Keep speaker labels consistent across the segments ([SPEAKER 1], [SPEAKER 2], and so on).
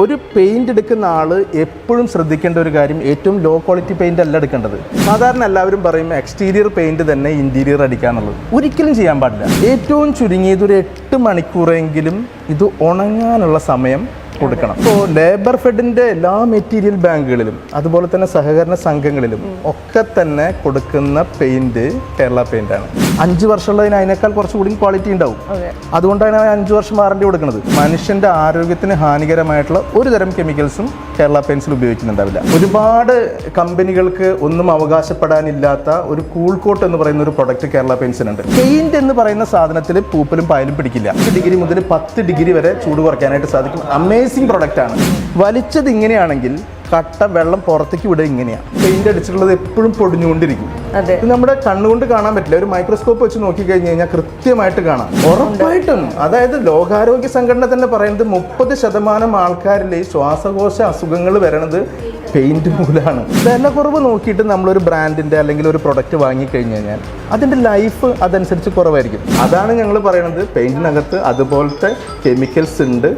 [SPEAKER 1] ഒരു പെയിന്റ് എടുക്കുന്ന ആൾ എപ്പോഴും ശ്രദ്ധിക്കേണ്ട ഒരു കാര്യം ഏറ്റവും ലോ ക്വാളിറ്റി പെയിന്റ് അല്ല എടുക്കേണ്ടത്. സാധാരണ എല്ലാവരും പറയും എക്സ്റ്റീരിയർ പെയിന്റ് തന്നെ ഇന്റീരിയർ അടിക്കാന്നുള്ളത്. ഒരിക്കലും ചെയ്യാൻ പാടില്ല. ഏറ്റവും ചുരുങ്ങിയത് ഒരു എട്ട് മണിക്കൂറെങ്കിലും ഇത് ഉണങ്ങാനുള്ള സമയം കൊടുക്കണം. ഇപ്പോൾ ലേബർ ഫെഡിന്റെ എല്ലാ മെറ്റീരിയൽ ബാങ്കുകളിലും അതുപോലെ തന്നെ സഹകരണ സംഘങ്ങളിലും ഒക്കെ തന്നെ കൊടുക്കുന്ന പെയിന്റ് കേരള പെയിന്റ് ആണ്. അഞ്ച് വർഷമുള്ളതിന് അതിനേക്കാൾ കുറച്ചുകൂടി ക്വാളിറ്റി ഉണ്ടാവും. അതുകൊണ്ടാണ് അഞ്ച് വർഷം വാറണ്ടി കൊടുക്കുന്നത്. മനുഷ്യന്റെ ആരോഗ്യത്തിന് ഹാനികരമായിട്ടുള്ള ഒരു തരം കെമിക്കൽസും കേരള പെയിൻസിൽ ഉപയോഗിക്കുന്നുണ്ടാവില്ല. ഒരുപാട് കമ്പനികൾക്ക് ഒന്നും അവകാശപ്പെടാനില്ലാത്ത ഒരു കൂൾ കോട്ട് എന്ന് പറയുന്ന ഒരു പ്രൊഡക്റ്റ് കേരള പെയിൻസിനുണ്ട് പെയിന്റ് എന്ന് പറയുന്ന സാധനത്തിൽ പൂപ്പലും പായലും പിടിക്കില്ല. ഡിഗ്രി മുതൽ പത്ത് ഡിഗ്രി വരെ ചൂട് കുറയ്ക്കാനായിട്ട് സാധിക്കും. അമേസിംഗ് പ്രൊഡക്റ്റ് ആണ്. വലിച്ചത് ഇങ്ങനെയാണെങ്കിൽ കട്ട വെള്ളം പുറത്തേക്ക് വിടുക ഇങ്ങനെയാണ് പെയിന്റ് അടിച്ചിട്ടുള്ളത് എപ്പോഴും പൊടിഞ്ഞുകൊണ്ടിരിക്കും.
[SPEAKER 2] അതെ.
[SPEAKER 1] ഇത് നമ്മുടെ കണ്ണുകൊണ്ട് കാണാൻ പറ്റില്ല. ഒരു മൈക്രോസ്കോപ്പ് വെച്ച് നോക്കി കഴിഞ്ഞു കഴിഞ്ഞാൽ കൃത്യമായിട്ട് കാണാം. ഉറപ്പായിട്ടും. അതായത് ലോകാരോഗ്യ സംഘടന തന്നെ പറയുന്നത് മുപ്പത് ശതമാനം ആൾക്കാരിൽ ശ്വാസകോശ അസുഖങ്ങൾ വരണത് പെയിന്റ് മൂലമാണ് വില കുറവ് നോക്കിയിട്ട് നമ്മളൊരു ബ്രാൻഡിന്റെ അല്ലെങ്കിൽ ഒരു പ്രൊഡക്റ്റ് വാങ്ങിക്കഴിഞ്ഞു കഴിഞ്ഞാൽ അതിന്റെ ലൈഫ് അതനുസരിച്ച് കുറവായിരിക്കും. അതാണ് ഞങ്ങൾ പറയുന്നത് പെയിന്റിനകത്ത് അതുപോലത്തെ കെമിക്കൽസ് ഉണ്ട്.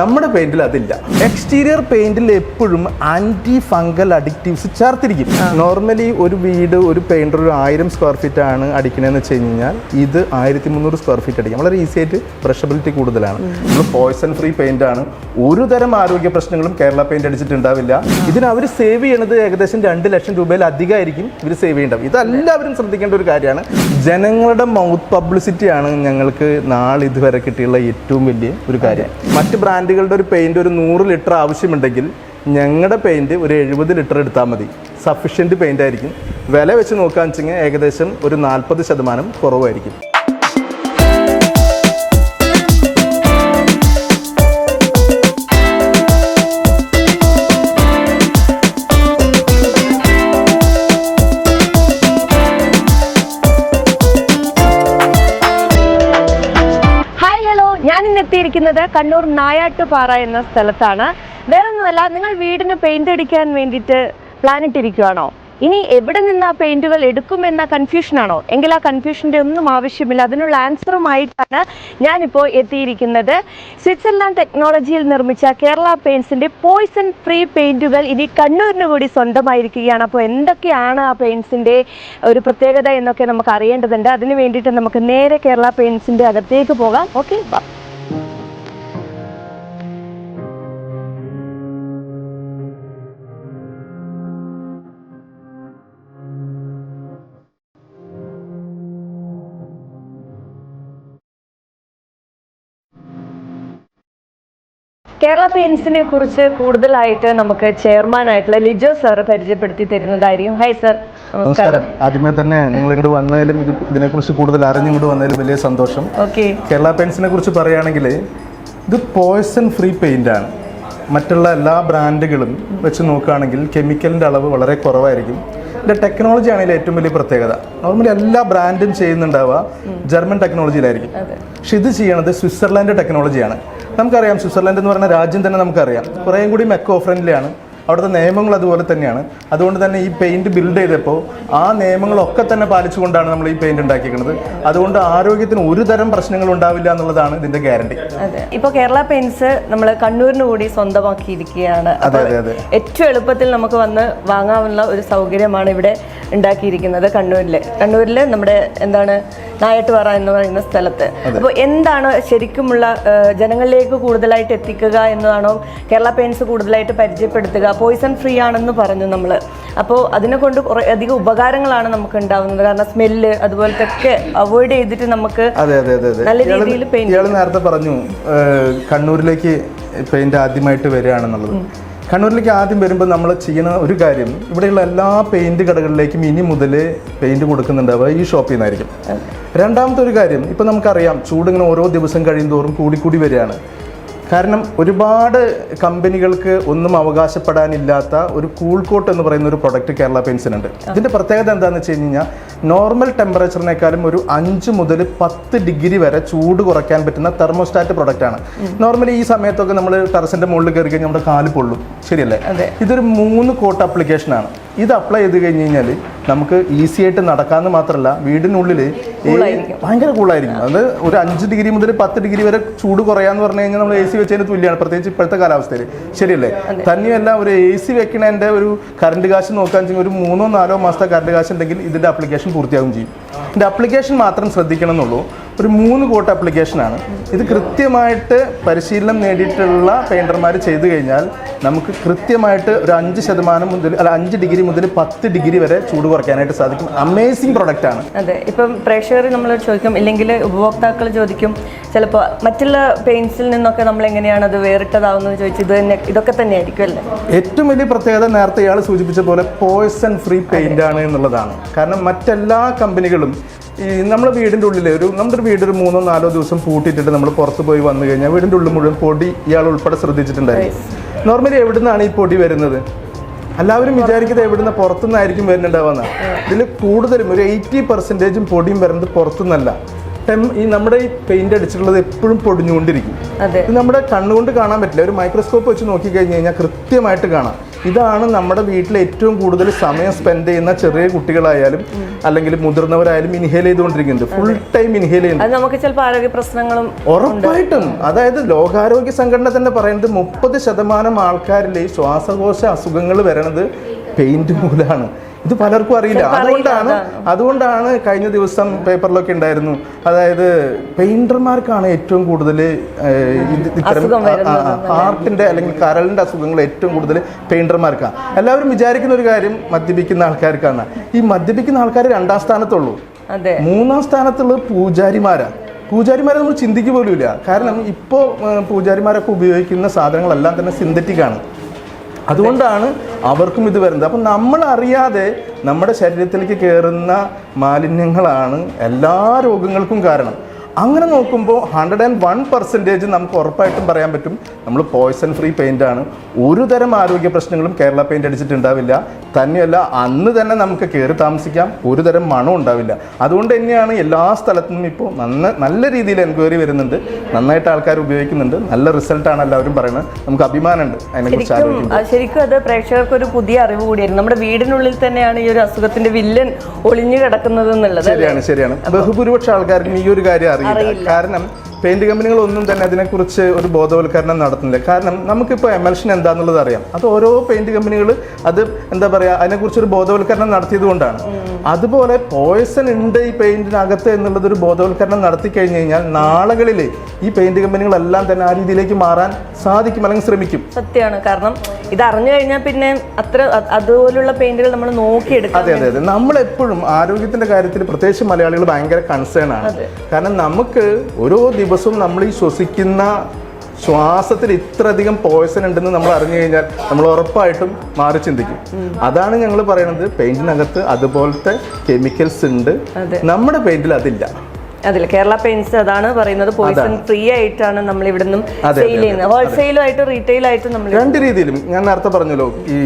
[SPEAKER 1] നമ്മുടെ പെയിന്റിൽ അതില്ല. എക്സ്റ്റീരിയർ പെയിന്റിൽ എപ്പോഴും ആന്റി ഫംഗൽ അഡിക്റ്റീവ്സ് ചേർത്തിരിക്കും നോർമലി ഒരു വീട് ഒരു പെയിന്റർ ഒരു ആയിരം സ്ക്വയർ ഫീറ്റ് ആണ് അടിക്കണമെന്ന് വെച്ച് കഴിഞ്ഞാൽ ഇത് ആയിരത്തി മുന്നൂറ് സ്ക്വയർ ഫീറ്റ് അടിക്കും. വളരെ ഈസി ആയിട്ട് ബ്രഷബിലിറ്റി കൂടുതലാണ്. നമ്മൾ പോയ്സൺ ഫ്രീ പെയിന്റ് ആണ്. ഒരു തരം ആരോഗ്യ പ്രശ്നങ്ങളും കേരള പെയിന്റ് അടിച്ചിട്ടുണ്ടാവില്ല. ഇതിന് അവർ സേവ് ചെയ്യണത് ഏകദേശം രണ്ട് ലക്ഷം രൂപയിൽ അധികമായിരിക്കും ഇവർ സേവ് ചെയ്യേണ്ടത്. ഇതെല്ലാവരും ശ്രദ്ധിക്കേണ്ട ഒരു കാര്യമാണ്. ജനങ്ങളുടെ മൗത്ത് പബ്ലിസിറ്റിയാണ് ഞങ്ങൾക്ക് നാളെ ഇതുവരെ കിട്ടിയുള്ള ഏറ്റവും വലിയ ഒരു കാര്യം. മറ്റ് ബ്രാൻഡുകളുടെ ഒരു പെയിന്റ് ഒരു നൂറ് ലിറ്റർ ആവശ്യമുണ്ടെങ്കിൽ ഞങ്ങളുടെ പെയിന്റ് ഒരു എഴുപത് ലിറ്റർ എടുത്താൽ മതി. സഫീഷ്യന്റ് പെയിന്റ് ആയിരിക്കും. വില വെച്ച് നോക്കുകയെന്ന് വെച്ചെങ്കിൽ ഏകദേശം ഒരു നാൽപ്പത് ശതമാനം കുറവായിരിക്കും.
[SPEAKER 2] എത്തിയിരിക്കുന്നത് കണ്ണൂർ നായാട്ടുപാറ എന്ന സ്ഥലത്താണ്. വേറൊന്നുമല്ല നിങ്ങൾ വീടിന് പെയിന്റ് അടിക്കാൻ വേണ്ടിയിട്ട് പ്ലാൻ ഇട്ടിരിക്കുകയാണോ ഇനി എവിടെ നിന്ന് ആ പെയിന്റുകൾ എടുക്കുമെന്ന കൺഫ്യൂഷൻ ആണോ? എങ്കിൽ ആ കൺഫ്യൂഷന്റെ ഒന്നും ആവശ്യമില്ല. അതിനുള്ള ആൻസറുമായിട്ടാണ് ഞാനിപ്പോൾ എത്തിയിരിക്കുന്നത്. സ്വിറ്റ്സർലാൻഡ് ടെക്നോളജിയിൽ നിർമ്മിച്ച കേരള പെയിൻസിന്റെ പോയിസൺ ഫ്രീ പെയിന്റുകൾ ഇനി കണ്ണൂരിന് കൂടി സ്വന്തമായിരിക്കുകയാണ്. അപ്പോൾ എന്തൊക്കെയാണ് ആ പെയിൻസിന്റെ ഒരു പ്രത്യേകത എന്നൊക്കെ നമുക്ക് അറിയേണ്ടതുണ്ട്. അതിന് വേണ്ടിയിട്ട് നമുക്ക് നേരെ കേരള പെയിൻസിന്റെ അകത്തേക്ക് പോകാം. ഓക്കെ കേരള പെയിൻസിനെ കുറിച്ച് കൂടുതലായിട്ട് നമുക്ക് ചെയർമാൻ ആയിട്ടുള്ള ലിജോ സാറ് പരിചയപ്പെടുത്തി തരുന്നതായിരിക്കും. ഹൈ സർ നമസ്കാരം.
[SPEAKER 1] ആദ്യമേ തന്നെ നിങ്ങൾ ഇങ്ങോട്ട് വന്നതിലും ഇതിനെ കുറിച്ച് കൂടുതൽ അറിഞ്ഞിങ്ങോട്ട് വന്നതിലും വലിയ സന്തോഷം.
[SPEAKER 2] ഓക്കെ
[SPEAKER 1] കേരള പെയിൻസിനെ കുറിച്ച് പറയുകയാണെങ്കിൽ ഇത് പോയ്സൺ ഫ്രീ പെയിന്റ് ആണ്. മറ്റുള്ള എല്ലാ ബ്രാൻഡുകളും വെച്ച് നോക്കുകയാണെങ്കിൽ കെമിക്കലിന്റെ അളവ് വളരെ കുറവായിരിക്കും. ഇതിന്റെ ടെക്നോളജി ആണെങ്കിൽ ഏറ്റവും വലിയ പ്രത്യേകത. നോർമലി എല്ലാ ബ്രാൻഡും ചെയ്യുന്നുണ്ടാവുക ജർമ്മൻ ടെക്നോളജിയിലായിരിക്കും. പക്ഷെ ഇത് ചെയ്യണത് സ്വിറ്റ്സർലാൻഡ് ടെക്നോളജിയാണ്. നമുക്കറിയാം സ്വിറ്റ്സർലാൻഡ് എന്ന് പറയുന്ന രാജ്യം തന്നെ നമുക്കറിയാം. കുറേയും കൂടി മെക്കോ ഫ്രണ്ട്ലി ആണ്. അവിടുത്തെ നിയമങ്ങൾ അതുപോലെ തന്നെയാണ്. അതുകൊണ്ട് തന്നെ ഈ പെയിന്റ് ബിൽഡ് ചെയ്തപ്പോൾ ആ നിയമങ്ങളൊക്കെ തന്നെ പാലിച്ചുകൊണ്ടാണ് നമ്മൾ ഈ പെയിന്റ് ഉണ്ടാക്കിയിരിക്കുന്നത്. അതുകൊണ്ട് ആരോഗ്യത്തിന് ഒരു തരം പ്രശ്നങ്ങൾ ഉണ്ടാവില്ല എന്നുള്ളതാണ് ഇതിന്റെ ഗ്യാരണ്ടി
[SPEAKER 2] അതെ. ഇപ്പൊ കേരള പെയിൻസ് നമ്മൾ കണ്ണൂരിന് കൂടി സ്വന്തമാക്കിയിരിക്കുകയാണ്.
[SPEAKER 1] അതെ അതെ അതെ.
[SPEAKER 2] ഏറ്റവും എളുപ്പത്തിൽ നമുക്ക് വന്ന് വാങ്ങാവുന്ന ഒരു സൗകര്യമാണ് ഇവിടെ ഉണ്ടാക്കിയിരിക്കുന്നത് കണ്ണൂരിൽ കണ്ണൂരിൽ നമ്മുടെ എന്താണ് നായട്ടുപാറ എന്ന് പറയുന്ന സ്ഥലത്ത്. അപ്പോൾ എന്താണ് ശരിക്കുമുള്ള ജനങ്ങളിലേക്ക് കൂടുതലായിട്ട് എത്തിക്കുക എന്നതാണോ കേരള പെയിൻസ് കൂടുതലായിട്ട് പരിചയപ്പെടുത്തുക? പോയിസൺ ഫ്രീ ആണെന്ന് പറഞ്ഞു നമ്മൾ അപ്പോൾ അതിനെ കൊണ്ട് കുറേ അധികം ഉപകാരങ്ങളാണ് നമുക്ക് ഉണ്ടാവുന്നത്. കാരണം സ്മെല്ല് അതുപോലത്തെ ഒക്കെ അവോയ്ഡ് ചെയ്തിട്ട് നമുക്ക് നല്ല രീതിയിൽ പെയിന്റ്
[SPEAKER 1] നേരത്തെ പറഞ്ഞു കണ്ണൂരിലേക്ക് പെയിന്റ് ആദ്യമായിട്ട് വരികയാണെന്നുള്ളത്. കണ്ണൂരിലേക്ക് ആദ്യം വരുമ്പോൾ നമ്മൾ ചെയ്യുന്ന ഒരു കാര്യം ഇവിടെയുള്ള എല്ലാ പെയിന്റ് കടകളിലേക്കും ഇനി മുതൽ പെയിന്റ് കൊടുക്കുന്നുണ്ടാവുക ഈ ഷോപ്പിൽ നിന്നായിരിക്കും രണ്ടാമത്തെ ഒരു കാര്യം ഇപ്പം നമുക്കറിയാം ചൂടിങ്ങനെ ഓരോ ദിവസം കഴിയും തോറും കൂടിക്കൂടി വരികയാണ്. കാരണം ഒരുപാട് കമ്പനികൾക്ക് ഒന്നും അവകാശപ്പെടാനില്ലാത്ത ഒരു കൂൾ കോട്ട് എന്ന് പറയുന്ന ഒരു പ്രൊഡക്റ്റ് കേരള പെയിൻസിനുണ്ട് ഇതിന്റെ പ്രത്യേകത എന്താണെന്ന് വെച്ച് കഴിഞ്ഞാൽ നോർമൽ ടെമ്പറേച്ചറിനേക്കാളും ഒരു അഞ്ച് മുതൽ പത്ത് ഡിഗ്രി വരെ ചൂട് കുറയ്ക്കാൻ പറ്റുന്ന തെർമോസ്റ്റാറ്റ് പ്രൊഡക്റ്റ് ആണ്. നോർമലി ഈ സമയത്തൊക്കെ നമ്മൾ ടെറസിന്റെ മുകളിൽ കയറി കഴിഞ്ഞാൽ നമ്മുടെ കാൽ പൊള്ളും. ശരിയല്ലേ. ഇതൊരു മൂന്ന് കോട്ട് ആപ്ലിക്കേഷൻ ആണ്. ഇത് അപ്ലൈ ചെയ്ത് കഴിഞ്ഞ് കഴിഞ്ഞാൽ നമുക്ക് ഈസി ആയിട്ട് നടക്കാമെന്ന് മാത്രമല്ല വീടിനുള്ളിൽ ഭയങ്കര കൂളായിരിക്കും. അത് ഒരു അഞ്ച് ഡിഗ്രി മുതൽ പത്ത് ഡിഗ്രി വരെ ചൂട് കുറയാന്ന് പറഞ്ഞു കഴിഞ്ഞാൽ നമ്മൾ എ സി വെച്ചതിന് തുല്യമാണ് പ്രത്യേകിച്ച് ഇപ്പോഴത്തെ കാലാവസ്ഥയിൽ ശരിയല്ലേ? തന്നെയല്ല ഒരു എ സി വെക്കണതിന്റെ ഒരു കറണ്ട് കാശ് നോക്കാൻ വെച്ചാൽ ഒരു മൂന്നോ നാലോ മാസത്തെ കറണ്ട് കാശ് ഉണ്ടെങ്കിൽ ഇതിന്റെ അപ്ലിക്കേഷൻ പൂർത്തിയാകും ചെയ്യും. ഇതിന്റെ അപ്ലിക്കേഷൻ മാത്രം ശ്രദ്ധിക്കണം എന്നുള്ളൂ ഒരു മൂന്ന് കോട്ട് ആപ്ലിക്കേഷനാണ് ഇത് കൃത്യമായിട്ട് പരിശീലനം നേടിയിട്ടുള്ള പെയിന്റർമാർ ചെയ്തു കഴിഞ്ഞാൽ നമുക്ക് കൃത്യമായിട്ട് ഒരു അഞ്ച് ശതമാനം മുതൽ അല്ല അഞ്ച് ഡിഗ്രി മുതൽ പത്ത് ഡിഗ്രി വരെ ചൂട് കുറയ്ക്കാനായിട്ട് സാധിക്കും. അമേസിംഗ് പ്രൊഡക്റ്റ് ആണ്.
[SPEAKER 2] അതെ ഇപ്പം പ്രേക്ഷകർ നമ്മൾ ചോദിക്കും ഇല്ലെങ്കിൽ ഉപഭോക്താക്കൾ ചോദിക്കും ചിലപ്പോൾ മറ്റുള്ള പെയിൻസിൽ നിന്നൊക്കെ നമ്മൾ എങ്ങനെയാണ് അത് വേറിട്ടതാവുന്നത് ചോദിച്ചു ഇത് തന്നെ ഇതൊക്കെ തന്നെയായിരിക്കും അല്ലേ?
[SPEAKER 1] ഏറ്റവും വലിയ പ്രത്യേകത നേരത്തെ ഇയാൾ സൂചിപ്പിച്ച പോലെ പോയ്സൺ ഫ്രീ പെയിന്റ് ആണ് എന്നുള്ളതാണ്. കാരണം മറ്റെല്ലാ കമ്പനികളും നമ്മുടെ വീടിന്റെ ഉള്ളിൽ ഒരു നമ്മുടെ ഒരു വീട് ഒരു മൂന്നോ നാലോ ദിവസം പൂട്ടിയിട്ടിട്ട് നമ്മൾ പുറത്ത് പോയി വന്നു കഴിഞ്ഞാൽ വീടിന്റെ ഉള്ളിൽ മുഴുവൻ പൊടി ഇയാൾ ഉൾപ്പെടെ ശ്രദ്ധിച്ചിട്ടുണ്ടായിരുന്നു നോർമലി എവിടെ നിന്നാണ് ഈ പൊടി വരുന്നത്? എല്ലാവരും വിചാരിക്കുന്നത് എവിടുന്ന് പുറത്തുനിന്നായിരിക്കും വരുന്നുണ്ടാവുന്ന. ഇതിൽ കൂടുതലും ഒരു എയ്റ്റി പെർസെന്റേജും പൊടിയും വരുന്നത് പുറത്തുനിന്നല്ല. ടെം ഈ നമ്മുടെ ഈ പെയിന്റ് അടിച്ചിട്ടുള്ളത് എപ്പോഴും പൊടിഞ്ഞുകൊണ്ടിരിക്കും. ഇത് നമ്മുടെ കണ്ണുകൊണ്ട് കാണാൻ പറ്റില്ല. ഒരു മൈക്രോസ്കോപ്പ് വെച്ച് നോക്കി കഴിഞ്ഞ് കഴിഞ്ഞാൽ കൃത്യമായിട്ട് കാണാം. ഇതാണ് നമ്മുടെ വീട്ടിൽ ഏറ്റവും കൂടുതൽ സമയം സ്പെൻഡ് ചെയ്യുന്ന ചെറിയ കുട്ടികളായാലും അല്ലെങ്കിൽ മുതിർന്നവരായാലും ഇൻഹേൽ ചെയ്തുകൊണ്ടിരിക്കുന്നത്. ഫുൾ ടൈം ഇൻഹേൽ ചെയ്യുന്നത്.
[SPEAKER 2] നമുക്ക് ചിലപ്പോൾ ആരോഗ്യ പ്രശ്നങ്ങളും
[SPEAKER 1] ഉറപ്പായിട്ടും. അതായത് ലോകാരോഗ്യ സംഘടന തന്നെ പറയുന്നത് മുപ്പത് ശതമാനം ആൾക്കാരിൽ ശ്വാസകോശ അസുഖങ്ങൾ വരണത് പെയിന്റ് മൂലമാണ് ഇത് പലർക്കും അറിയില്ല. അതുകൊണ്ടാണ് അതുകൊണ്ടാണ് കഴിഞ്ഞ ദിവസം പേപ്പറിലൊക്കെ ഉണ്ടായിരുന്നു. അതായത് പെയിന്റർമാർക്കാണ് ഏറ്റവും കൂടുതൽ ഇത്തരം ആർട്ടിന്റെ അല്ലെങ്കിൽ കരളിന്റെ അസുഖങ്ങൾ ഏറ്റവും കൂടുതൽ പെയിന്റർമാർക്കാണ് എല്ലാവരും വിചാരിക്കുന്ന ഒരു കാര്യം മദ്യപിക്കുന്ന ആൾക്കാർക്കാണ്. ഈ മദ്യപിക്കുന്ന ആൾക്കാർ രണ്ടാം സ്ഥാനത്തുള്ളൂ. മൂന്നാം സ്ഥാനത്തുള്ളത് പൂജാരിമാരാണ് പൂജാരിമാരെ നമ്മൾ ചിന്തിക്കുക പോലുമില്ല. കാരണം ഇപ്പോൾ പൂജാരിമാരൊക്കെ ഉപയോഗിക്കുന്ന സാധനങ്ങളെല്ലാം തന്നെ സിന്തറ്റിക് ആണ് അതുകൊണ്ടാണ് അവർക്കും ഇത് വരുന്നത്. അപ്പം നമ്മൾ അറിയാതെ നമ്മുടെ ശരീരത്തിലേക്ക് കയറുന്ന മാലിന്യങ്ങളാണ് എല്ലാ രോഗങ്ങൾക്കും കാരണം. അങ്ങനെ നോക്കുമ്പോൾ ഹൺഡ്രഡ് ആൻഡ് വൺ പെർസെന്റേജ് നമുക്ക് ഉറപ്പായിട്ടും പറയാൻ പറ്റും. നമ്മൾ പോയ്സൺ ഫ്രീ പെയിന്റ് ആണ്. ഒരു തരം ആരോഗ്യ പ്രശ്നങ്ങളും കേരള പെയിന്റ് അടിച്ചിട്ടുണ്ടാവില്ല. തന്നെയല്ല അന്ന് തന്നെ നമുക്ക് കയറി താമസിക്കാം. ഒരു തരം മണം ഉണ്ടാവില്ല. അതുകൊണ്ട് തന്നെയാണ് എല്ലാ സ്ഥലത്തും ഇപ്പോൾ നന്ന നല്ല രീതിയിൽ എൻക്വയറി വരുന്നുണ്ട്. നന്നായിട്ട് ആൾക്കാർ ഉപയോഗിക്കുന്നുണ്ട്. നല്ല റിസൾട്ടാണ് എല്ലാവരും പറയുന്നത്. നമുക്ക് അഭിമാനമുണ്ട് അതിനെക്കുറിച്ച്
[SPEAKER 2] ശരിക്കും അത് പ്രേക്ഷകർക്ക് ഒരു പുതിയ അറിവ് കൂടിയായിരുന്നു. നമ്മുടെ വീടിനുള്ളിൽ തന്നെയാണ് ഈ ഒരു അസുഖത്തിന്റെ വില്ലൻ ഒളിഞ്ഞു കിടക്കുന്നത് എന്നുള്ളത്
[SPEAKER 1] ശരിയാണ് ശരിയാണ്. ബഹുഭൂരിപക്ഷം ആൾക്കാർക്കും ഈ ഒരു കാര്യം അറിയില്ല. കാരണം പെയിന്റ് കമ്പനികൾ ഒന്നും തന്നെ അതിനെക്കുറിച്ച് ഒരു ബോധവൽക്കരണം നടത്തുന്നില്ല. കാരണം നമുക്കിപ്പോൾ എമൽഷൻ എന്താണെന്നുള്ളത് അറിയാം. അത് ഓരോ പെയിന്റ് കമ്പനികൾ അത് എന്താ പറയുക അതിനെക്കുറിച്ച് ഒരു ബോധവൽക്കരണം നടത്തിയത് കൊണ്ടാണ്. അതുപോലെ പോയ്സൺ ഉണ്ട് ഈ പെയിന്റിനകത്ത് എന്നുള്ളത് ഒരു ബോധവൽക്കരണം നടത്തി കഴിഞ്ഞു കഴിഞ്ഞാൽ നാളുകളിൽ ഈ പെയിന്റ് കമ്പനികളെല്ലാം തന്നെ ആ രീതിയിലേക്ക് മാറാൻ സാധിക്കും അല്ലെങ്കിൽ ശ്രമിക്കും.
[SPEAKER 2] സത്യമാണ്. കാരണം ഇത് അറിഞ്ഞു കഴിഞ്ഞാൽ പിന്നെ അത്ര അതുപോലുള്ള പെയിന്റുകൾ നമ്മൾ നോക്കിയെടുക്കും
[SPEAKER 1] അതെ അതെ അതെ. നമ്മളെപ്പോഴും ആരോഗ്യത്തിന്റെ കാര്യത്തിൽ പ്രത്യേകിച്ച് മലയാളികൾ ഭയങ്കര കൺസേൺ ആണ്. കാരണം നമുക്ക് ഓരോ ദിവസവും നമ്മൾ ഈ ശ്വസിക്കുന്ന ശ്വാസത്തിൽ ഇത്രയധികം പോയ്സൺ ഉണ്ടെന്ന് നമ്മൾ അറിഞ്ഞു കഴിഞ്ഞാൽ നമ്മൾ ഉറപ്പായിട്ടും മാറി ചിന്തിക്കും. അതാണ് ഞങ്ങൾ പറയുന്നത് പെയിന്റിനകത്ത് അതുപോലത്തെ കെമിക്കൽസ് ഉണ്ട്. നമ്മുടെ പെയിന്റിൽ അതില്ല.
[SPEAKER 2] അതില്ല കേരള പെയിന്റ്സ് അതാണ് പറയുന്നത് പോയിസൺ ഫ്രീ ആയിട്ടാണ് നമ്മൾ ഇവിടെ നിന്നും സെയിൽ ചെയ്യുന്നത്. ഹോൾസെയിലും ആയിട്ട് റീറ്റെയിൽ ആയിട്ട് നമ്മൾ
[SPEAKER 1] രണ്ട് രീതിയിലും ഞാൻ നേരത്തെ പറഞ്ഞല്ലോ ഈ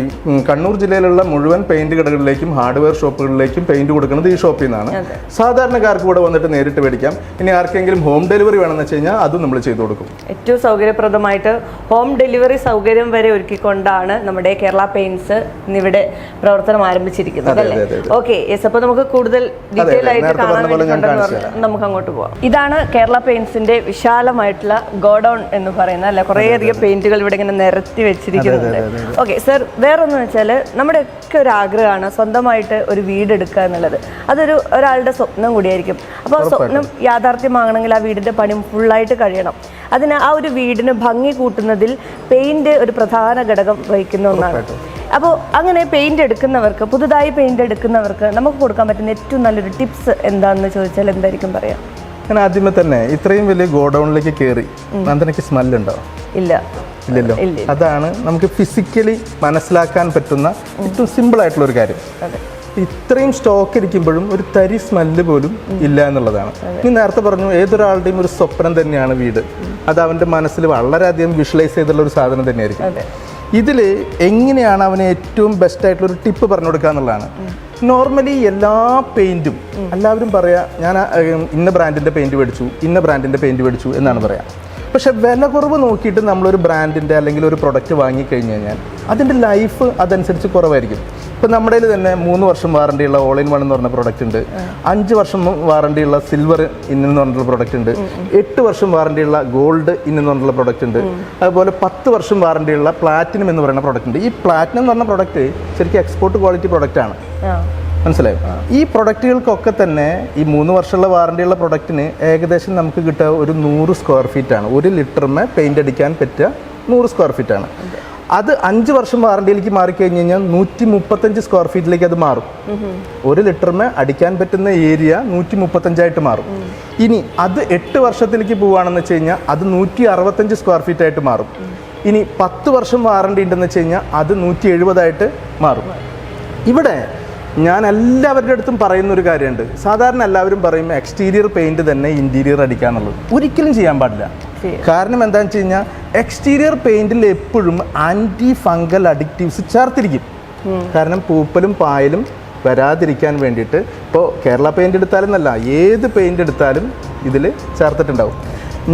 [SPEAKER 1] കണ്ണൂർ ജില്ലയിലുള്ള മുഴുവൻ പെയിന്റ് കടകളിലേക്കും ഹാർഡ്വെയർ ഷോപ്പുകളിലേക്കും പെയിന്റ് കൊടുക്കുന്നത് ഈ ഷോപ്പിൽ നിന്നാണ് സാധാരണക്കാർക്ക് ഇവിടെ വന്നിട്ട് നേരിട്ട് മേടിക്കാം. ഇനി ആർക്കെങ്കിലും ഹോം ഡെലിവറി വേണമെന്ന് വെച്ച് കഴിഞ്ഞാൽ അതും നമ്മൾ ചെയ്തു കൊടുക്കും.
[SPEAKER 2] ഏറ്റവും സൗകര്യപ്രദമായിട്ട് ഹോം ഡെലിവറി സൗകര്യം വരെ ഒരുക്കിക്കൊണ്ടാണ് നമ്മുടെ കേരള പെയിന്റ്സ് ഇവിടെ പ്രവർത്തനം ആരംഭിച്ചിരിക്കുന്നത് അല്ലേ. ഓക്കെ അപ്പോൾ നമുക്ക് കൂടുതൽ ഡീറ്റെയിൽ ആയിട്ട് കാണാൻ നമുക്ക് അങ്ങോട്ട് പോവാം. ഇതാണ് കേരള പെയിന്റ്സിന്റെ വിശാലമായിട്ടുള്ള ഗോഡൗൺ എന്ന് പറയുന്ന അല്ലെ? കുറേയധികം പെയിന്റുകൾ ഇവിടെ ഇങ്ങനെ നിരത്തി വെച്ചിരിക്കുന്നുണ്ട് ഓക്കെ സർ വേറൊന്ന് വെച്ചാൽ നമ്മുടെ ഒക്കെ ഒരു ആഗ്രഹമാണ് സ്വന്തമായിട്ട് ഒരു വീട് എടുക്കുക എന്നുള്ളത്. അതൊരു ഒരാളുടെ സ്വപ്നം കൂടിയായിരിക്കും. അപ്പോൾ ആ സ്വപ്നം യാഥാർത്ഥ്യമാകണമെങ്കിൽ ആ വീടിന്റെ പണി ഫുള്ളായിട്ട് കഴിയണം. അതിന് ആ ഒരു വീടിന് ഭംഗി കൂട്ടുന്നതിൽ പെയിന്റ് ഒരു പ്രധാന ഘടകം വഹിക്കുന്ന ഒന്നാണ്. അപ്പോൾ അങ്ങനെ പെയിന്റ് എടുക്കുന്നവർക്ക് പുതുതായി പെയിന്റ് എടുക്കുന്നവർക്ക് നമുക്ക് കൊടുക്കാൻ പറ്റുന്ന ഏറ്റവും നല്ലൊരു ടിപ്സ് എന്താണെന്ന് ചോദിച്ചാൽ എന്തായിരിക്കും പറയാം?
[SPEAKER 1] ഞാൻ ആദ്യമേ തന്നെ ഇത്രയും വലിയ ഗോഡൗണിലേക്ക് കയറി നന്ദനയ്ക്ക് സ്മെല്ലുണ്ടോ?
[SPEAKER 2] ഇല്ല.
[SPEAKER 1] ഇല്ലല്ലോ. അതാണ് നമുക്ക് ഫിസിക്കലി മനസ്സിലാക്കാൻ പറ്റുന്ന ഏറ്റവും സിമ്പിൾ ആയിട്ടുള്ള ഒരു കാര്യം. ഇത്രയും സ്റ്റോക്ക് ഇരിക്കുമ്പോഴും ഒരു തരി സ്മെല്ല് പോലും ഇല്ല എന്നുള്ളതാണ്. ഇനി നേരത്തെ പറഞ്ഞു ഏതൊരാളുടെയും ഒരു സ്വപ്നം തന്നെയാണ് വീട്. അത് അവന്റെ മനസ്സിൽ വളരെയധികം വിഷ്വലൈസ് ചെയ്തുള്ള ഒരു സാധനം തന്നെയായിരിക്കും. ഇതിൽ എങ്ങനെയാണ് അവന് ഏറ്റവും ബെസ്റ്റ് ആയിട്ടുള്ള ഒരു ടിപ്പ് പറഞ്ഞു കൊടുക്കുക എന്നുള്ളതാണ്. നോർമലി എല്ലാ പെയിന്റും എല്ലാവരും പറയാ ഞാൻ ഇന്ന ബ്രാൻഡിന്റെ പെയിന്റ് മേടിച്ചു ഇന്ന ബ്രാൻഡിന്റെ പെയിന്റ് മേടിച്ചു എന്നാണ് പറയാ. പക്ഷെ വില കുറവ് നോക്കിയിട്ട് നമ്മളൊരു ബ്രാൻഡിന്റെ അല്ലെങ്കിൽ ഒരു പ്രൊഡക്റ്റ് വാങ്ങിക്കഴിഞ്ഞ് കഴിഞ്ഞാൽ അതിന്റെ ലൈഫ് അതനുസരിച്ച് കുറവായിരിക്കും. ഇപ്പം നമ്മുടെ തന്നെ മൂന്ന് വർഷം വാറണ്ടി ഉള്ള ഓൾ ഇൻ വൺ എന്ന് പറഞ്ഞ പ്രോഡക്റ്റ് ഉണ്ട്. അഞ്ച് വർഷം വാറണ്ടി ഉള്ള സിൽവർ ഇൻ എന്ന് പറഞ്ഞിട്ടുള്ള പ്രോഡക്റ്റ് ഉണ്ട്. എട്ട് വർഷം വാറണ്ടി ഉള്ള ഗോൾഡ് ഇൻ എന്ന് പറഞ്ഞിട്ടുള്ള പ്രോഡക്റ്റ് ഉണ്ട്. അതുപോലെ പത്ത് വർഷം വാറണ്ടി ഉള്ള പ്ലാറ്റിനം എന്ന് പറയുന്ന പ്രോഡക്റ്റ് ഉണ്ട്. ഈ പ്ലാറ്റിനം എന്ന് പറഞ്ഞ പ്രോഡക്റ്റ് ശരിക്കും എക്സ്പോർട്ട് ക്വാളിറ്റി പ്രോഡക്റ്റ് ആണ്. മനസ്സിലായോ? ഈ പ്രൊഡക്റ്റുകൾക്കൊക്കെ തന്നെ ഈ മൂന്ന് വർഷമുള്ള വാറണ്ടിയുള്ള പ്രൊഡക്റ്റിന് ഏകദേശം നമുക്ക് കിട്ടുക ഒരു നൂറ് സ്ക്വയർ ഫീറ്റ് ആണ്. ഒരു ലിറ്ററിന് പെയിന്റ് അടിക്കാൻ പറ്റുക നൂറ് സ്ക്വയർ ഫീറ്റ് ആണ്. അത് അഞ്ച് വർഷം വാറണ്ടിയിലേക്ക് മാറിക്കഴിഞ്ഞ് കഴിഞ്ഞാൽ നൂറ്റി മുപ്പത്തഞ്ച് സ്ക്വയർ ഫീറ്റിലേക്ക് അത് മാറും. ഒരു ലിറ്ററിന് അടിക്കാൻ പറ്റുന്ന ഏരിയ നൂറ്റി മുപ്പത്തഞ്ചായിട്ട് മാറും. ഇനി അത് എട്ട് വർഷത്തിലേക്ക് പോവുകയാണെന്ന് വെച്ച് കഴിഞ്ഞാൽ അത് നൂറ്റി അറുപത്തഞ്ച് സ്ക്വയർ ഫീറ്റ് ആയിട്ട് മാറും. ഇനി പത്ത് വർഷം വാറണ്ടി ഉണ്ടെന്ന് വെച്ച് കഴിഞ്ഞാൽ അത് നൂറ്റി എഴുപതായിട്ട് മാറും. ഇവിടെ ഞാൻ എല്ലാവരുടെ അടുത്തും പറയുന്ന ഒരു കാര്യമുണ്ട്. സാധാരണ എല്ലാവരും പറയും എക്സ്റ്റീരിയർ പെയിന്റ് തന്നെ ഇന്റീരിയർ അടിക്കാനുള്ളത് ഒരിക്കലും ചെയ്യാൻ പാടില്ല. കാരണം എന്താണെന്ന് വെച്ച് കഴിഞ്ഞാൽ എക്സ്റ്റീരിയർ പെയിന്റിൽ എപ്പോഴും ആന്റി ഫംഗൽ അഡിക്റ്റീവ്സ് ചേർത്തിരിക്കും കാരണം പൂപ്പലും പായലും വരാതിരിക്കാൻ വേണ്ടിയിട്ട് ഇപ്പോൾ കേരള പെയിന്റ് എടുത്താലും എന്നല്ല ഏത് പെയിന്റ് എടുത്താലും ഇതിൽ ചേർത്തിട്ടുണ്ടാവും.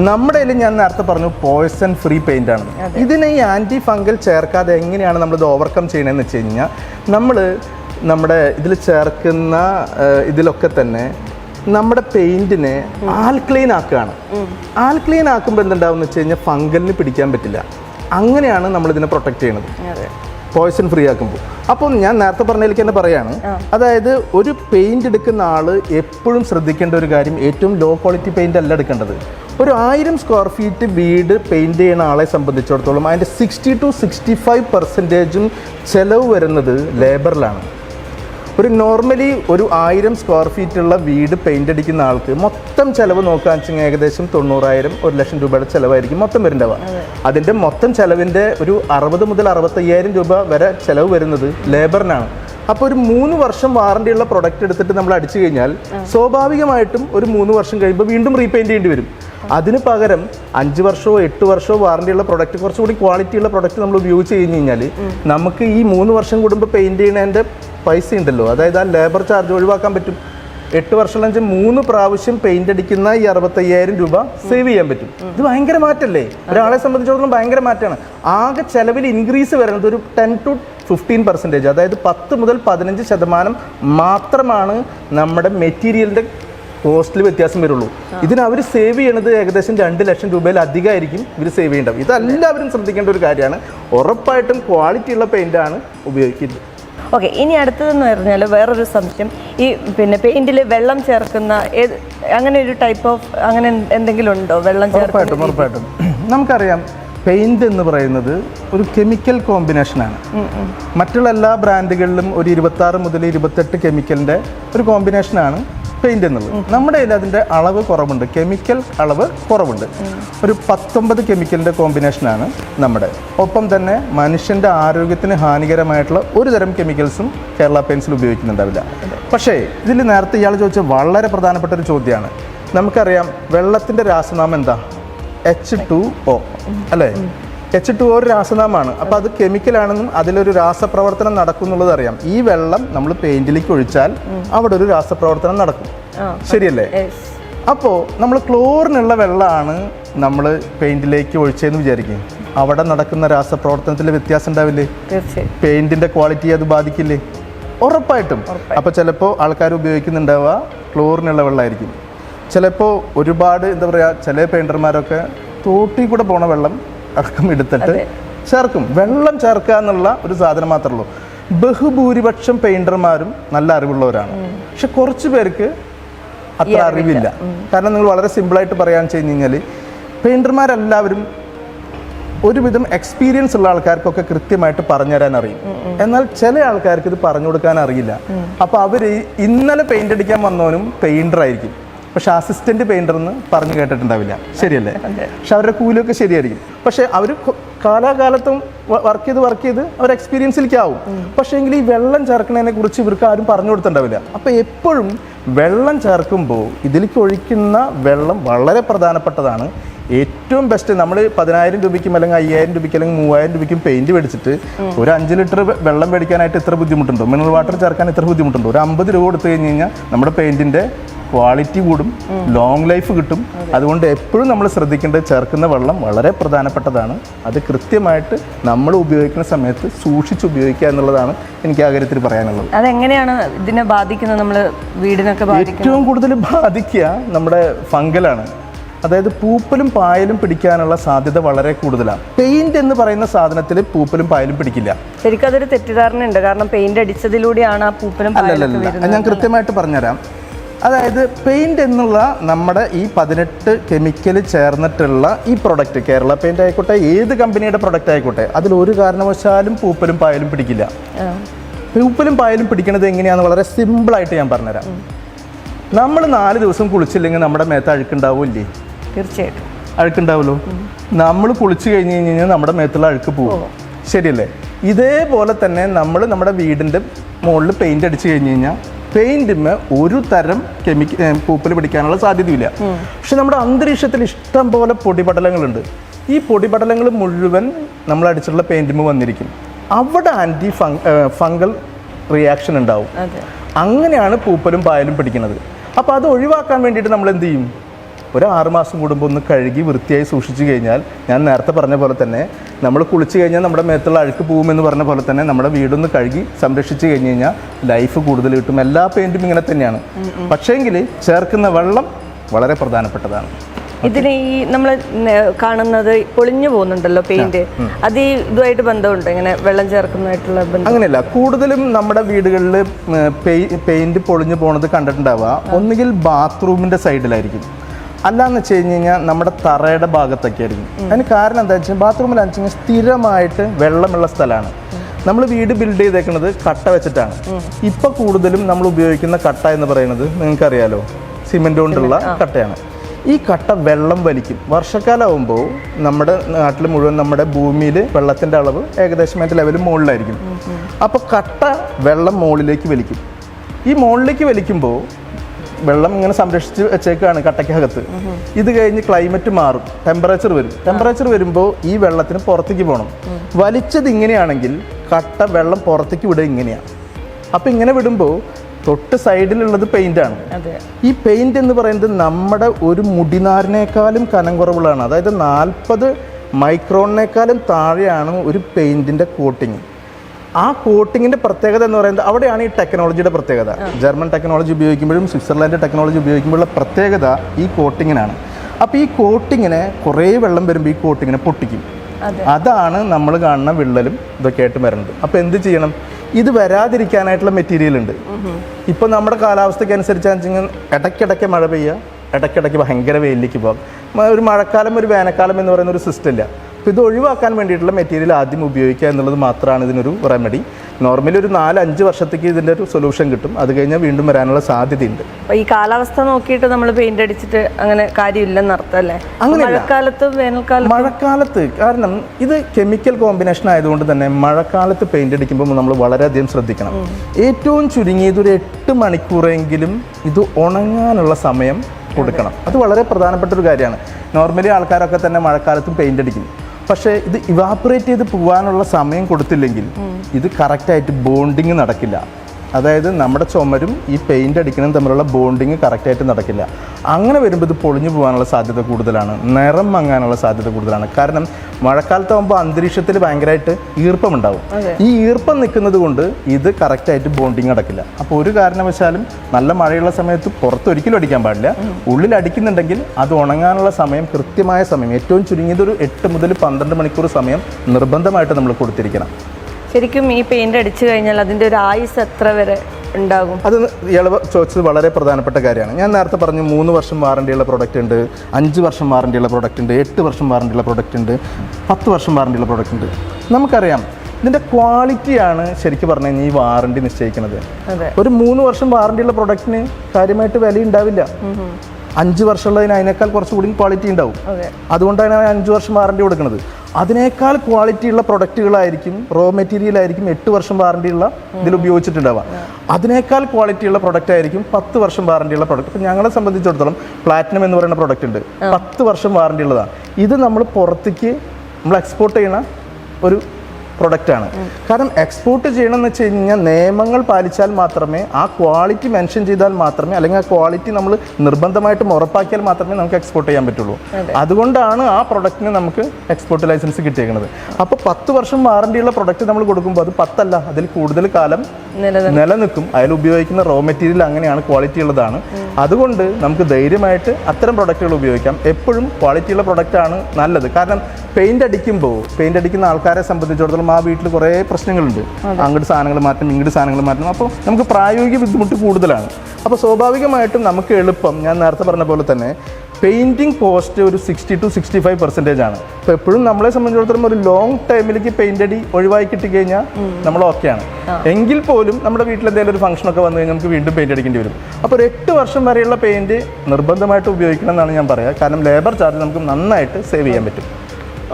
[SPEAKER 1] നമ്മുടെ കയ്യിൽ ഞാൻ നേരത്തെ പറഞ്ഞു പോയ്സൺ ഫ്രീ പെയിന്റ് ആണ്. ഇതിനെ ഈ ആന്റി ഫംഗൽ ചേർക്കാതെ എങ്ങനെയാണ് നമ്മളിത് ഓവർകം ചെയ്യണമെന്ന് വെച്ച് കഴിഞ്ഞാൽ നമ്മൾ നമ്മുടെ ഇതിൽ ചേർക്കുന്ന ഇതിലൊക്കെ തന്നെ നമ്മുടെ പെയിന്റിനെ ആൽക്ലീൻ ആക്കുകയാണ്. ആൽക്ലീൻ ആക്കുമ്പോൾ എന്തുണ്ടാവും എന്ന് വെച്ച് കഴിഞ്ഞാൽ ഫംഗലിന് പിടിക്കാൻ പറ്റില്ല. അങ്ങനെയാണ് നമ്മൾ ഇതിനെ പ്രൊട്ടക്ട് ചെയ്യുന്നത് പോയ്സൺ ഫ്രീ ആക്കുമ്പോൾ അപ്പം ഞാൻ നേരത്തെ പറഞ്ഞതിലേക്ക് തന്നെ പറയാണ്. അതായത് ഒരു പെയിന്റ് എടുക്കുന്ന ആൾ എപ്പോഴും ശ്രദ്ധിക്കേണ്ട ഒരു കാര്യം ഏറ്റവും ലോ ക്വാളിറ്റി പെയിന്റ് അല്ല എടുക്കേണ്ടത്. ഒരു ആയിരം സ്ക്വയർ ഫീറ്റ് വീട് പെയിന്റ് ചെയ്യുന്ന ആളെ സംബന്ധിച്ചിടത്തോളം അതിന്റെ സിക്സ്റ്റി ടു സിക്സ്റ്റി ഫൈവ് പെർസെന്റേജും ചിലവ് വരുന്നത് ലേബറിലാണ് ഒരു നോർമലി ഒരു ആയിരം സ്ക്വയർ ഫീറ്റ് ഉള്ള വീട് പെയിന്റ് അടിക്കുന്ന ആൾക്ക് മൊത്തം ചിലവ് നോക്കുകയെന്ന് വെച്ചാൽ ഏകദേശം തൊണ്ണൂറായിരം ഒരു ലക്ഷം രൂപയുടെ ചിലവായിരിക്കും മൊത്തം വരുന്നവ. അതിന്റെ മൊത്തം ചിലവിന്റെ ഒരു അറുപത് മുതൽ അറുപത്തയ്യായിരം രൂപ വരെ ചിലവ് വരുന്നത് ലേബറിനാണ് അപ്പോൾ ഒരു മൂന്ന് വർഷം വാറണ്ടിയുള്ള പ്രൊഡക്റ്റ് എടുത്തിട്ട് നമ്മൾ അടിച്ചു കഴിഞ്ഞാൽ സ്വാഭാവികമായിട്ടും ഒരു മൂന്ന് വർഷം കഴിയുമ്പോൾ വീണ്ടും റീപെയിന്റ് ചെയ്യേണ്ടി വരും. അതിന് പകരം അഞ്ച് വർഷമോ എട്ട് വർഷമോ വാറണ്ടിയുള്ള പ്രൊഡക്റ്റ് കുറച്ചുകൂടി ക്വാളിറ്റിയുള്ള പ്രൊഡക്റ്റ് നമ്മൾ ഉപയോഗിച്ച് കഴിഞ്ഞ് കഴിഞ്ഞാൽ നമുക്ക് ഈ മൂന്ന് വർഷം കൂടുമ്പോൾ പെയിന്റ് ചെയ്യുന്നതിന്റെ പൈസ ഉണ്ടല്ലോ. അതായത് ആ ലേബർ ചാർജ് ഒഴിവാക്കാൻ പറ്റും. എട്ട് വർഷം അഞ്ച് മൂന്ന് പ്രാവശ്യം പെയിന്റ് അടിക്കുന്ന ഈ അറുപത്തയ്യായിരം രൂപ സേവ് ചെയ്യാൻ പറ്റും. ഇത് ഭയങ്കര മാറ്റല്ലേ? ഒരാളെ സംബന്ധിച്ചിടത്തോളം ഭയങ്കര മാറ്റമാണ് ആകെ ചെലവിൽ ഇൻക്രീസ് വരുന്നത് ഒരു ടെൻ ടു ഫിഫ്റ്റീൻ പെർസെന്റേജ് അതായത് പത്ത് മുതൽ പതിനഞ്ച് ശതമാനം മാത്രമാണ് നമ്മുടെ മെറ്റീരിയലിന്റെ കോസ്റ്റിൽ വ്യത്യാസം വരുള്ളൂ. ഇതിന് അവർ സേവ് ചെയ്യണത് ഏകദേശം രണ്ട് ലക്ഷം രൂപയിൽ അധികമായിരിക്കും ഇവർ സേവ് ചെയ്യേണ്ടത്. ഇതെല്ലാവരും ശ്രദ്ധിക്കേണ്ട ഒരു കാര്യമാണ്. ഉറപ്പായിട്ടും ക്വാളിറ്റിയുള്ള പെയിന്റാണ് ഉപയോഗിക്കുന്നത്.
[SPEAKER 2] ഓക്കെ ഇനി അടുത്തതെന്ന് പറഞ്ഞാൽ വേറൊരു സംശയം. ഈ പിന്നെ പെയിന്റിൽ വെള്ളം ചേർക്കുന്ന ഏത് അങ്ങനെ ഒരു ടൈപ്പ് ഓഫ് അങ്ങനെ എന്തെങ്കിലും ഉണ്ടോ? വെള്ളം
[SPEAKER 1] ഉറപ്പായിട്ടും ഉറപ്പായിട്ടും. നമുക്കറിയാം പെയിന്റ് എന്ന് പറയുന്നത് ഒരു കെമിക്കൽ കോമ്പിനേഷനാണ് മറ്റുള്ള എല്ലാ ബ്രാൻഡുകളിലും ഒരു ഇരുപത്താറ് മുതൽ ഇരുപത്തെട്ട് കെമിക്കലിന്റെ ഒരു കോമ്പിനേഷനാണ് പെയിന്റ് എന്നുള്ളത്. നമ്മുടെ കയ്യിൽ അതിന്റെ അളവ് കുറവുണ്ട്. കെമിക്കൽ അളവ് കുറവുണ്ട്. ഒരു പത്തൊമ്പത് കെമിക്കലിന്റെ കോമ്പിനേഷനാണ് നമ്മുടെ. ഒപ്പം തന്നെ മനുഷ്യന്റെ ആരോഗ്യത്തിന് ഹാനികരമായിട്ടുള്ള ഒരു തരം കെമിക്കൽസും കേരള പെയിൻസിൽ ഉപയോഗിക്കുന്നുണ്ടാവില്ല. പക്ഷേ ഇതിൽ നേരത്തെ ഇയാൾ ചോദിച്ച വളരെ പ്രധാനപ്പെട്ട ഒരു ചോദ്യമാണ്. നമുക്കറിയാം വെള്ളത്തിന്റെ രാസനാമം എന്താ? എച്ച് ടു ഒ അല്ലേ? എച്ച് ടു ഒരു രാസനാമാണ്. അപ്പോൾ അത് കെമിക്കലാണെന്നും അതിലൊരു രാസപ്രവർത്തനം നടക്കുന്നുള്ളത് അറിയാം ഈ വെള്ളം നമ്മൾ പെയിന്റിലേക്ക് ഒഴിച്ചാൽ അവിടെ ഒരു രാസപ്രവർത്തനം നടക്കും. ശരിയല്ലേ. അപ്പോൾ നമ്മൾ ക്ലോറിനുള്ള വെള്ളമാണ് നമ്മൾ പെയിന്റിലേക്ക് ഒഴിച്ചതെന്ന് വിചാരിക്കും. അവിടെ നടക്കുന്ന രാസപ്രവർത്തനത്തിൽ വ്യത്യാസം ഉണ്ടാവില്ലേ? പെയിന്റിന്റെ ക്വാളിറ്റി അത് ബാധിക്കില്ലേ? ഉറപ്പായിട്ടും. അപ്പോൾ ചിലപ്പോൾ ആൾക്കാർ ഉപയോഗിക്കുന്നുണ്ടാവുക ക്ലോറിനുള്ള വെള്ളമായിരിക്കും. ചിലപ്പോൾ ഒരുപാട് എന്താ പറയുക ചില പെയിന്റർമാരൊക്കെ തോട്ടിൽ കൂടെ പോണ വെള്ളം അടക്കം എടുത്തിട്ട് ചേർക്കും. വെള്ളം ചേർക്കുക എന്നുള്ള ഒരു സാധനം മാത്രമേ ഉള്ളൂ. ബഹുഭൂരിപക്ഷം പെയിന്റർമാരും നല്ല അറിവുള്ളവരാണ്. പക്ഷെ കുറച്ച് പേർക്ക് അത്ര അറിവില്ല. കാരണം നിങ്ങൾ വളരെ സിമ്പിളായിട്ട് പറയാന്ന് വെച്ച് കഴിഞ്ഞാൽ പെയിന്റർമാരെല്ലാവരും ഒരുവിധം എക്സ്പീരിയൻസ് ഉള്ള ആൾക്കാർക്കൊക്കെ കൃത്യമായിട്ട് പറഞ്ഞുതരാൻ അറിയും. എന്നാൽ ചില ആൾക്കാർക്ക് ഇത് പറഞ്ഞു കൊടുക്കാൻ അറിയില്ല. അപ്പോൾ അവർ ഇന്നലെ പെയിന്റ് അടിക്കാൻ വന്നവനും പെയിന്റർ ആയിരിക്കും പക്ഷെ അസിസ്റ്റന്റ് പെയിന്റർ എന്ന് പറഞ്ഞു കേട്ടിട്ടുണ്ടാവില്ല. ശരിയല്ലേ? പക്ഷെ അവരുടെ കൂലിയൊക്കെ ശരിയായിരിക്കും. പക്ഷെ അവർ കാലാകാലത്തും വർക്ക് ചെയ്ത് വർക്ക് ചെയ്ത് അവർ എക്സ്പീരിയൻസിലേക്ക് ആവും. പക്ഷേ എങ്കിൽ ഈ വെള്ളം ചേർക്കുന്നതിനെ കുറിച്ച് ഇവർക്ക് ആരും പറഞ്ഞു കൊടുത്തിട്ടുണ്ടാവില്ല. അപ്പോൾ എപ്പോഴും വെള്ളം ചേർക്കുമ്പോൾ ഇതിലേക്ക് ഒഴിക്കുന്ന വെള്ളം വളരെ പ്രധാനപ്പെട്ടതാണ്. ഏറ്റവും ബെസ്റ്റ് നമ്മൾ പതിനായിരം രൂപയ്ക്കും അല്ലെങ്കിൽ അയ്യായിരം രൂപയ്ക്ക് അല്ലെങ്കിൽ മൂവായിരം രൂപയ്ക്കും പെയിന്റ് മേടിച്ചിട്ട് ഒരു അഞ്ച് ലിറ്റർ വെള്ളം മേടിക്കാനായിട്ട് ഇത്ര ബുദ്ധിമുട്ടുണ്ടോ? മിനറൽ വാട്ടർ ചേർക്കാൻ ഇത്ര ബുദ്ധിമുട്ടുണ്ടോ? ഒരു അമ്പത് രൂപ കൊടുത്തു കഴിഞ്ഞ് കഴിഞ്ഞാൽ നമ്മുടെ പെയിന്റിന്റെ ക്വാളിറ്റി കൂടും ലോങ് ലൈഫ് കിട്ടും. അതുകൊണ്ട് എപ്പോഴും നമ്മൾ ശ്രദ്ധിക്കേണ്ടത് ചേർക്കുന്ന വെള്ളം വളരെ പ്രധാനപ്പെട്ടതാണ്. അത് കൃത്യമായിട്ട് നമ്മൾ ഉപയോഗിക്കുന്ന സമയത്ത് സൂക്ഷിച്ച് ഉപയോഗിക്കുക എന്നുള്ളതാണ് എനിക്ക് ആ കാര്യത്തിൽ പറയാനുള്ളത്.
[SPEAKER 2] അതെങ്ങനെയാണ് ഇതിനെ ബാധിക്കുന്നത്? നമ്മൾ വീടിനൊക്കെ
[SPEAKER 1] ഏറ്റവും കൂടുതൽ ബാധിക്കുക നമ്മുടെ ഫംഗലാണ്. അതായത് പൂപ്പലും പായലും പിടിക്കാനുള്ള സാധ്യത വളരെ കൂടുതലാണ്. പെയിന്റ് എന്ന് പറയുന്ന സാധനത്തിൽ പൂപ്പലും പായലും പിടിക്കില്ല.
[SPEAKER 2] ശരിക്കും അതൊരു തെറ്റിദ്ധാരണ ഉണ്ട് കാരണം പെയിന്റ് അടിച്ചതിലൂടെയാണ് ആ പൂപ്പലും
[SPEAKER 1] അല്ലല്ലോ ഞാൻ കൃത്യമായിട്ട് പറഞ്ഞുതരാം. അതായത് പെയിന്റ് എന്നുള്ള നമ്മുടെ ഈ പതിനെട്ട് കെമിക്കൽ ചേർന്നിട്ടുള്ള ഈ പ്രൊഡക്റ്റ് കേരള പെയിന്റ് ആയിക്കോട്ടെ ഏത് കമ്പനിയുടെ പ്രൊഡക്റ്റ് ആയിക്കോട്ടെ അതിൽ ഒരു കാരണവശാലും പൂപ്പലും പായലും പിടിക്കില്ല. പൂപ്പലും പായലും പിടിക്കണത് എങ്ങനെയാണെന്ന് വളരെ സിമ്പിളായിട്ട് ഞാൻ പറഞ്ഞുതരാം. നമ്മൾ നാല് ദിവസം കുളിച്ചില്ലെങ്കിൽ നമ്മുടെ മേത്ത് അഴുക്കുണ്ടാവില്ലേ?
[SPEAKER 2] തീർച്ചയായിട്ടും.
[SPEAKER 1] അഴുക്കുണ്ടാവുമല്ലോ നമ്മൾ കുളിച്ച് കഴിഞ്ഞ് കഴിഞ്ഞ് കഴിഞ്ഞാൽ നമ്മുടെ മേത്തുള്ള അഴുക്ക് പോകും ശരിയല്ലേ? ഇതേപോലെ തന്നെ നമ്മൾ നമ്മുടെ വീടിന്റെ മുകളിൽ പെയിന്റ് അടിച്ച് കഴിഞ്ഞ് കഴിഞ്ഞാൽ പെയിന്റിന് ഒരു തരം കെമിക്ക പൂപ്പൽ പിടിക്കാനുള്ള സാധ്യതയില്ല പക്ഷെ നമ്മുടെ അന്തരീക്ഷത്തിൽ ഇഷ്ടം പോലെ പൊടിപടലങ്ങളുണ്ട്. ഈ പൊടിപടലങ്ങൾ മുഴുവൻ നമ്മൾ അടിച്ചിട്ടുള്ള പെയിന്റിന് വന്നിരിക്കും. അവിടെ ആന്റി ഫംഗൽ റിയാക്ഷൻ ഉണ്ടാവും. അങ്ങനെയാണ് പൂപ്പലും പായലും പിടിക്കുന്നത്. അപ്പോൾ അത് ഒഴിവാക്കാൻ വേണ്ടിയിട്ട് നമ്മൾ എന്ത് ചെയ്യും? ഒരു ആറ് മാസം കൂടുമ്പോൾ ഒന്ന് കഴുകി വൃത്തിയായി സൂക്ഷിച്ചു കഴിഞ്ഞാൽ ഞാൻ നേരത്തെ പറഞ്ഞ പോലെ തന്നെ നമ്മൾ കുളിച്ച് കഴിഞ്ഞാൽ നമ്മുടെ മേത്തുള്ള അഴുക്ക് പോകുമെന്ന് പറഞ്ഞ പോലെ തന്നെ നമ്മുടെ വീടൊന്ന് കഴുകി സംരക്ഷിച്ച് കഴിഞ്ഞ് കഴിഞ്ഞാൽ ലൈഫ് കൂടുതൽ കിട്ടും. എല്ലാ പെയിന്റും ഇങ്ങനെ തന്നെയാണ്. പക്ഷേങ്കിൽ ചേർക്കുന്ന വെള്ളം വളരെ പ്രധാനപ്പെട്ടതാണ്.
[SPEAKER 2] ഇതിന് ഈ നമ്മൾ കാണുന്നത് പൊളിഞ്ഞു പോകുന്നുണ്ടല്ലോ പെയിന്റ് അത് ഈ ഇതുമായിട്ട് ബന്ധമുണ്ട്? ഇങ്ങനെ വെള്ളം ചേർക്കുന്നതായിട്ടുള്ള ബന്ധം?
[SPEAKER 1] അങ്ങനെയല്ല. കൂടുതലും നമ്മുടെ വീടുകളിൽ പെയിന്റ് പൊളിഞ്ഞു പോണത് കണ്ടിട്ടുണ്ടാവുക. ഒന്നുകിൽ ബാത്റൂമിന്റെ സൈഡിലായിരിക്കും. അല്ലാന്ന് വെച്ച് കഴിഞ്ഞ് കഴിഞ്ഞാൽ നമ്മുടെ തറയുടെ ഭാഗത്തൊക്കെ ആയിരിക്കും അതിന് കാരണം എന്താ വെച്ചാൽ ബാത്റൂമിൽ കഴിഞ്ഞാൽ സ്ഥിരമായിട്ട് വെള്ളമുള്ള സ്ഥലമാണ് നമ്മൾ വീട് ബിൽഡ് ചെയ്തേക്കുന്നത് കട്ട വെച്ചിട്ടാണ്. ഇപ്പൊ കൂടുതലും നമ്മൾ ഉപയോഗിക്കുന്ന കട്ട എന്ന് പറയുന്നത് നിങ്ങൾക്കറിയാലോ? സിമെന്റ് കൊണ്ടുള്ള കട്ടയാണ്. ഈ കട്ട വെള്ളം വലിക്കും. വർഷക്കാലമാകുമ്പോൾ നമ്മുടെ നാട്ടിൽ മുഴുവൻ നമ്മുടെ ഭൂമിയിൽ വെള്ളത്തിന്റെ അളവ് ഏകദേശം അതിന്റെ ലെവൽ മുകളിലായിരിക്കും അപ്പോൾ കട്ട വെള്ളം മുകളിലേക്ക് വലിക്കും. ഈ മുകളിലേക്ക് വലിക്കുമ്പോൾ വെള്ളം ഇങ്ങനെ സംരക്ഷിച്ച് വെച്ചേക്കാണ് കട്ടയ്ക്കകത്ത്. ഇത് കഴിഞ്ഞ് ക്ലൈമറ്റ് മാറും. ടെമ്പറേച്ചർ വരും. ടെമ്പറേച്ചർ വരുമ്പോൾ ഈ വെള്ളത്തിന് പുറത്തേക്ക് പോകണം വലിച്ചത് ഇങ്ങനെയാണെങ്കിൽ കട്ട വെള്ളം പുറത്തേക്ക് വിടുക ഇങ്ങനെയാണ് അപ്പം ഇങ്ങനെ വിടുമ്പോൾ തൊട്ട് സൈഡിലുള്ളത്
[SPEAKER 2] പെയിന്റാണ്
[SPEAKER 1] ഈ പെയിന്റ് എന്ന് പറയുന്നത് നമ്മുടെ ഒരു മുടിനാരിനേക്കാളും കനം കുറവുള്ളതാണ്. അതായത് നാൽപ്പത് മൈക്രോണിനേക്കാളും താഴെയാണ് ഒരു പെയിന്റിന്റെ കോട്ടിങ് ആ കോട്ടിങ്ങിന്റെ പ്രത്യേകത എന്ന് പറയുന്നത് അവിടെയാണ് ഈ ടെക്നോളജിയുടെ പ്രത്യേകത. ജർമ്മൻ ടെക്നോളജി ഉപയോഗിക്കുമ്പോഴും സ്വിറ്റ്സർലാൻഡ് ടെക്നോളജി ഉപയോഗിക്കുമ്പോഴുള്ള പ്രത്യേകത ഈ കോട്ടിങ്ങിനാണ്. അപ്പോൾ ഈ കോട്ടിങ്ങിനെ കുറേ വെള്ളം വരുമ്പോൾ ഈ കോട്ടിങ്ങിനെ പൊട്ടിക്കും. അതാണ് നമ്മൾ കാണുന്ന വിള്ളലും ഇതൊക്കെ ആയിട്ട് വരുന്നത് അപ്പോൾ എന്ത് ചെയ്യണം? ഇത് വരാതിരിക്കാനായിട്ടുള്ള മെറ്റീരിയൽ ഉണ്ട്. ഇപ്പോൾ നമ്മുടെ കാലാവസ്ഥയ്ക്ക് അനുസരിച്ചാണെന്ന് വെച്ചാൽ ഇടയ്ക്കിടയ്ക്ക് മഴ പെയ്യുക ഇടയ്ക്കിടയ്ക്ക് ഭയങ്കര വെയിലേക്ക് പോകാം. ഒരു മഴക്കാലം ഒരു വേനൽക്കാലം എന്ന് പറയുന്ന ഒരു സിസ്റ്റം ഇല്ല. അപ്പോൾ ഇത് ഒഴിവാക്കാൻ വേണ്ടിയിട്ടുള്ള മെറ്റീരിയൽ ആദ്യം ഉപയോഗിക്കുക എന്നുള്ളത് മാത്രമാണ് ഇതിനൊരു റെമഡി നോർമലി ഒരു നാലഞ്ച് അഞ്ച് വർഷത്തേക്ക് ഇതിന്റെ ഒരു സൊല്യൂഷൻ കിട്ടും. അത് കഴിഞ്ഞാൽ വീണ്ടും വരാനുള്ള സാധ്യതയുണ്ട്.
[SPEAKER 2] ഈ കാലാവസ്ഥ നോക്കിയിട്ട് നമ്മൾ പെയിന്റ് അടിച്ചിട്ട് അങ്ങനെ കാര്യമില്ലെന്ന് അർത്ഥം അല്ലേ? മഴക്കാലത്ത് വേനൽക്കാലത്തും?
[SPEAKER 1] മഴക്കാലത്ത് കാരണം ഇത് കെമിക്കൽ കോമ്പിനേഷൻ ആയതുകൊണ്ട് തന്നെ മഴക്കാലത്ത് പെയിന്റ് അടിക്കുമ്പോൾ നമ്മൾ വളരെയധികം ശ്രദ്ധിക്കണം. ഏറ്റവും ചുരുങ്ങിയത് ഒരു എട്ട് മണിക്കൂറെങ്കിലും ഇത് ഉണങ്ങാനുള്ള സമയം കൊടുക്കണം. അത്. വളരെ പ്രധാനപ്പെട്ട ഒരു കാര്യമാണ്. നോർമലി ആൾക്കാരൊക്കെ തന്നെ മഴക്കാലത്തും പെയിന്റ് അടിക്കും. പക്ഷേ ഇത് ഇവാപ്പറേറ്റ് ചെയ്ത് പോകാനുള്ള സമയം കൊടുത്തില്ലെങ്കിൽ ഇത് കറക്റ്റായിട്ട് ബോണ്ടിങ് നടക്കില്ല. അതായത് നമ്മുടെ ചുമരും ഈ പെയിന്റ് അടിക്കുന്നതും തമ്മിലുള്ള ബോണ്ടിങ് കറക്റ്റായിട്ട് നടക്കില്ല. അങ്ങനെ വരുമ്പോൾ ഇത് പൊളിഞ്ഞു പോകാനുള്ള സാധ്യത കൂടുതലാണ്. നിറം മങ്ങാനുള്ള സാധ്യത കൂടുതലാണ്. കാരണം മഴക്കാലത്താകുമ്പോൾ അന്തരീക്ഷത്തിൽ ഭയങ്കരമായിട്ട് ഈർപ്പമുണ്ടാവും. ഈ ഈർപ്പം നിൽക്കുന്നത് കൊണ്ട് ഇത് കറക്റ്റായിട്ട് ബോണ്ടിങ് നടക്കില്ല. അപ്പോൾ ഒരു കാരണവശാലും നല്ല മഴയുള്ള സമയത്ത് പുറത്തൊരിക്കലും അടിക്കാൻ പാടില്ല. ഉള്ളിൽ അടിക്കുന്നുണ്ടെങ്കിൽ അത് ഉണങ്ങാനുള്ള സമയം കൃത്യമായ സമയം ഏറ്റവും ചുരുങ്ങിയത് ഒരു എട്ട് മുതൽ പന്ത്രണ്ട് മണിക്കൂർ സമയം നിർബന്ധമായിട്ട് നമ്മൾ കൊടുത്തിരിക്കണം.
[SPEAKER 2] ശരിക്കും ഈ പെയിന്റ് അടിച്ചു കഴിഞ്ഞാൽ അതിന്റെ ഒരു ആയുസ് എത്ര വരെ ഉണ്ടാകും?
[SPEAKER 1] അത് ഇളവ് ചോദിച്ചത് വളരെ പ്രധാനപ്പെട്ട കാര്യമാണ്. ഞാൻ നേരത്തെ പറഞ്ഞു മൂന്ന് വർഷം വാറണ്ടിയുള്ള പ്രോഡക്റ്റ് ഉണ്ട് അഞ്ച് വർഷം വാറണ്ടിയുള്ള പ്രോഡക്റ്റ് ഉണ്ട് എട്ട് വർഷം വാറണ്ടിയുള്ള പ്രോഡക്റ്റ് ഉണ്ട് പത്ത് വർഷം വാറണ്ടിയുള്ള പ്രോഡക്റ്റ് ഉണ്ട്. നമുക്കറിയാം ഇതിന്റെ ക്വാളിറ്റിയാണ് ശരിക്കും പറഞ്ഞു കഴിഞ്ഞാൽ ഈ വാറണ്ടി നിശ്ചയിക്കുന്നത്.
[SPEAKER 2] അതെ.
[SPEAKER 1] ഒരു മൂന്ന് വർഷം വാറണ്ടിയുള്ള പ്രൊഡക്റ്റിന് കാര്യമായിട്ട് വില ഉണ്ടാവില്ല അഞ്ച് വർഷമുള്ളതിന് അതിനേക്കാൾ കുറച്ചുകൂടി ക്വാളിറ്റി ഉണ്ടാവും. അതുകൊണ്ടാണ് അഞ്ച് വർഷം വാറണ്ടി കൊടുക്കുന്നത്. അതിനേക്കാൾ ക്വാളിറ്റി ഉള്ള പ്രൊഡക്റ്റുകളായിരിക്കും റോ മെറ്റീരിയൽ ആയിരിക്കും എട്ട് വർഷം വാറണ്ടി ഉള്ള ഇതിൽ ഉപയോഗിച്ചിട്ടുണ്ടാവുക. അതിനേക്കാൾ ക്വാളിറ്റി ഉള്ള പ്രൊഡക്റ്റ് ആയിരിക്കും പത്ത് വർഷം വാറണ്ടി ഉള്ള പ്രൊഡക്റ്റ് ഇപ്പം ഞങ്ങളെ സംബന്ധിച്ചിടത്തോളം പ്ലാറ്റിനം എന്ന് പറയുന്ന പ്രൊഡക്റ്റ് ഉണ്ട്. പത്ത് വർഷം വാറണ്ടി ഉള്ളതാണ്. ഇത് നമ്മൾ പുറത്തേക്ക് നമ്മൾ എക്സ്പോർട്ട് ചെയ്യുന്ന ഒരു പ്രൊഡക്റ്റാണ് കാരണം എക്സ്പോർട്ട് ചെയ്യണം എന്ന് വെച്ച് കഴിഞ്ഞാൽ നിയമങ്ങൾ പാലിച്ചാൽ മാത്രമേ ആ ക്വാളിറ്റി മെൻഷൻ ചെയ്താൽ മാത്രമേ അല്ലെങ്കിൽ ആ ക്വാളിറ്റി നമ്മൾ നിർബന്ധമായിട്ടും ഉറപ്പാക്കിയാൽ മാത്രമേ നമുക്ക് എക്സ്പോർട്ട് ചെയ്യാൻ പറ്റുള്ളൂ. അതുകൊണ്ടാണ് ആ പ്രൊഡക്റ്റിന് നമുക്ക് എക്സ്പോർട്ട് ലൈസൻസ് കിട്ടിയേക്കുന്നത്. അപ്പോൾ പത്ത് വർഷം വാറണ്ടിയുള്ള പ്രൊഡക്റ്റ് നമ്മൾ കൊടുക്കുമ്പോൾ അത് പത്തല്ല അതിൽ കൂടുതൽ കാലം
[SPEAKER 2] നിലനിൽക്കും.
[SPEAKER 1] അതിൽ ഉപയോഗിക്കുന്ന റോ മെറ്റീരിയൽ അങ്ങനെയാണ് ക്വാളിറ്റി ഉള്ളതാണ്. അതുകൊണ്ട് നമുക്ക് ധൈര്യമായിട്ട് അത്തരം പ്രൊഡക്റ്റുകൾ ഉപയോഗിക്കാം. എപ്പോഴും ക്വാളിറ്റിയുള്ള പ്രൊഡക്റ്റാണ് നല്ലത്. കാരണം പെയിന്റ് അടിക്കുമ്പോൾ പെയിന്റ് അടിക്കുന്ന ആൾക്കാരെ സംബന്ധിച്ചിടത്തോളം ആ വീട്ടിൽ കുറേ പ്രശ്നങ്ങളുണ്ട്. അങ്ങോട്ട് സാധനങ്ങൾ മാറ്റണം ഇങ്ങോട്ട് സാധനങ്ങൾ മാറ്റണം. അപ്പോൾ നമുക്ക് പ്രായോഗിക ബുദ്ധിമുട്ട് കൂടുതലാണ്. അപ്പോൾ സ്വാഭാവികമായിട്ടും നമുക്ക് എളുപ്പം ഞാൻ നേരത്തെ പറഞ്ഞ പോലെ തന്നെ പെയിന്റിങ് കോസ്റ്റ് ഒരു sixty to sixty five percentage ആണ്. അപ്പോൾ എപ്പോഴും നമ്മളെ സംബന്ധിച്ചിടത്തോളം ഒരു ലോങ് ടൈമിലേക്ക് പെയിന്റ് അടി ഒഴിവായി കിട്ടിക്കഴിഞ്ഞാൽ നമ്മൾ ഓക്കെയാണ് എങ്കിൽ പോലും നമ്മുടെ വീട്ടിൽ എന്തെങ്കിലും ഒരു ഫംഗ്ഷൻ ഒക്കെ വന്നു കഴിഞ്ഞാൽ നമുക്ക് വീണ്ടും പെയിന്റ് അടിക്കേണ്ടി വരും. അപ്പോൾ ഒരു എട്ട് വർഷം വരെയുള്ള പെയിന്റ് നിർബന്ധമായിട്ട് ഉപയോഗിക്കണം എന്നാണ് ഞാൻ പറയുക കാരണം ലേബർ ചാർജ് നമുക്ക് നന്നായിട്ട് സേവ് ചെയ്യാൻ പറ്റും.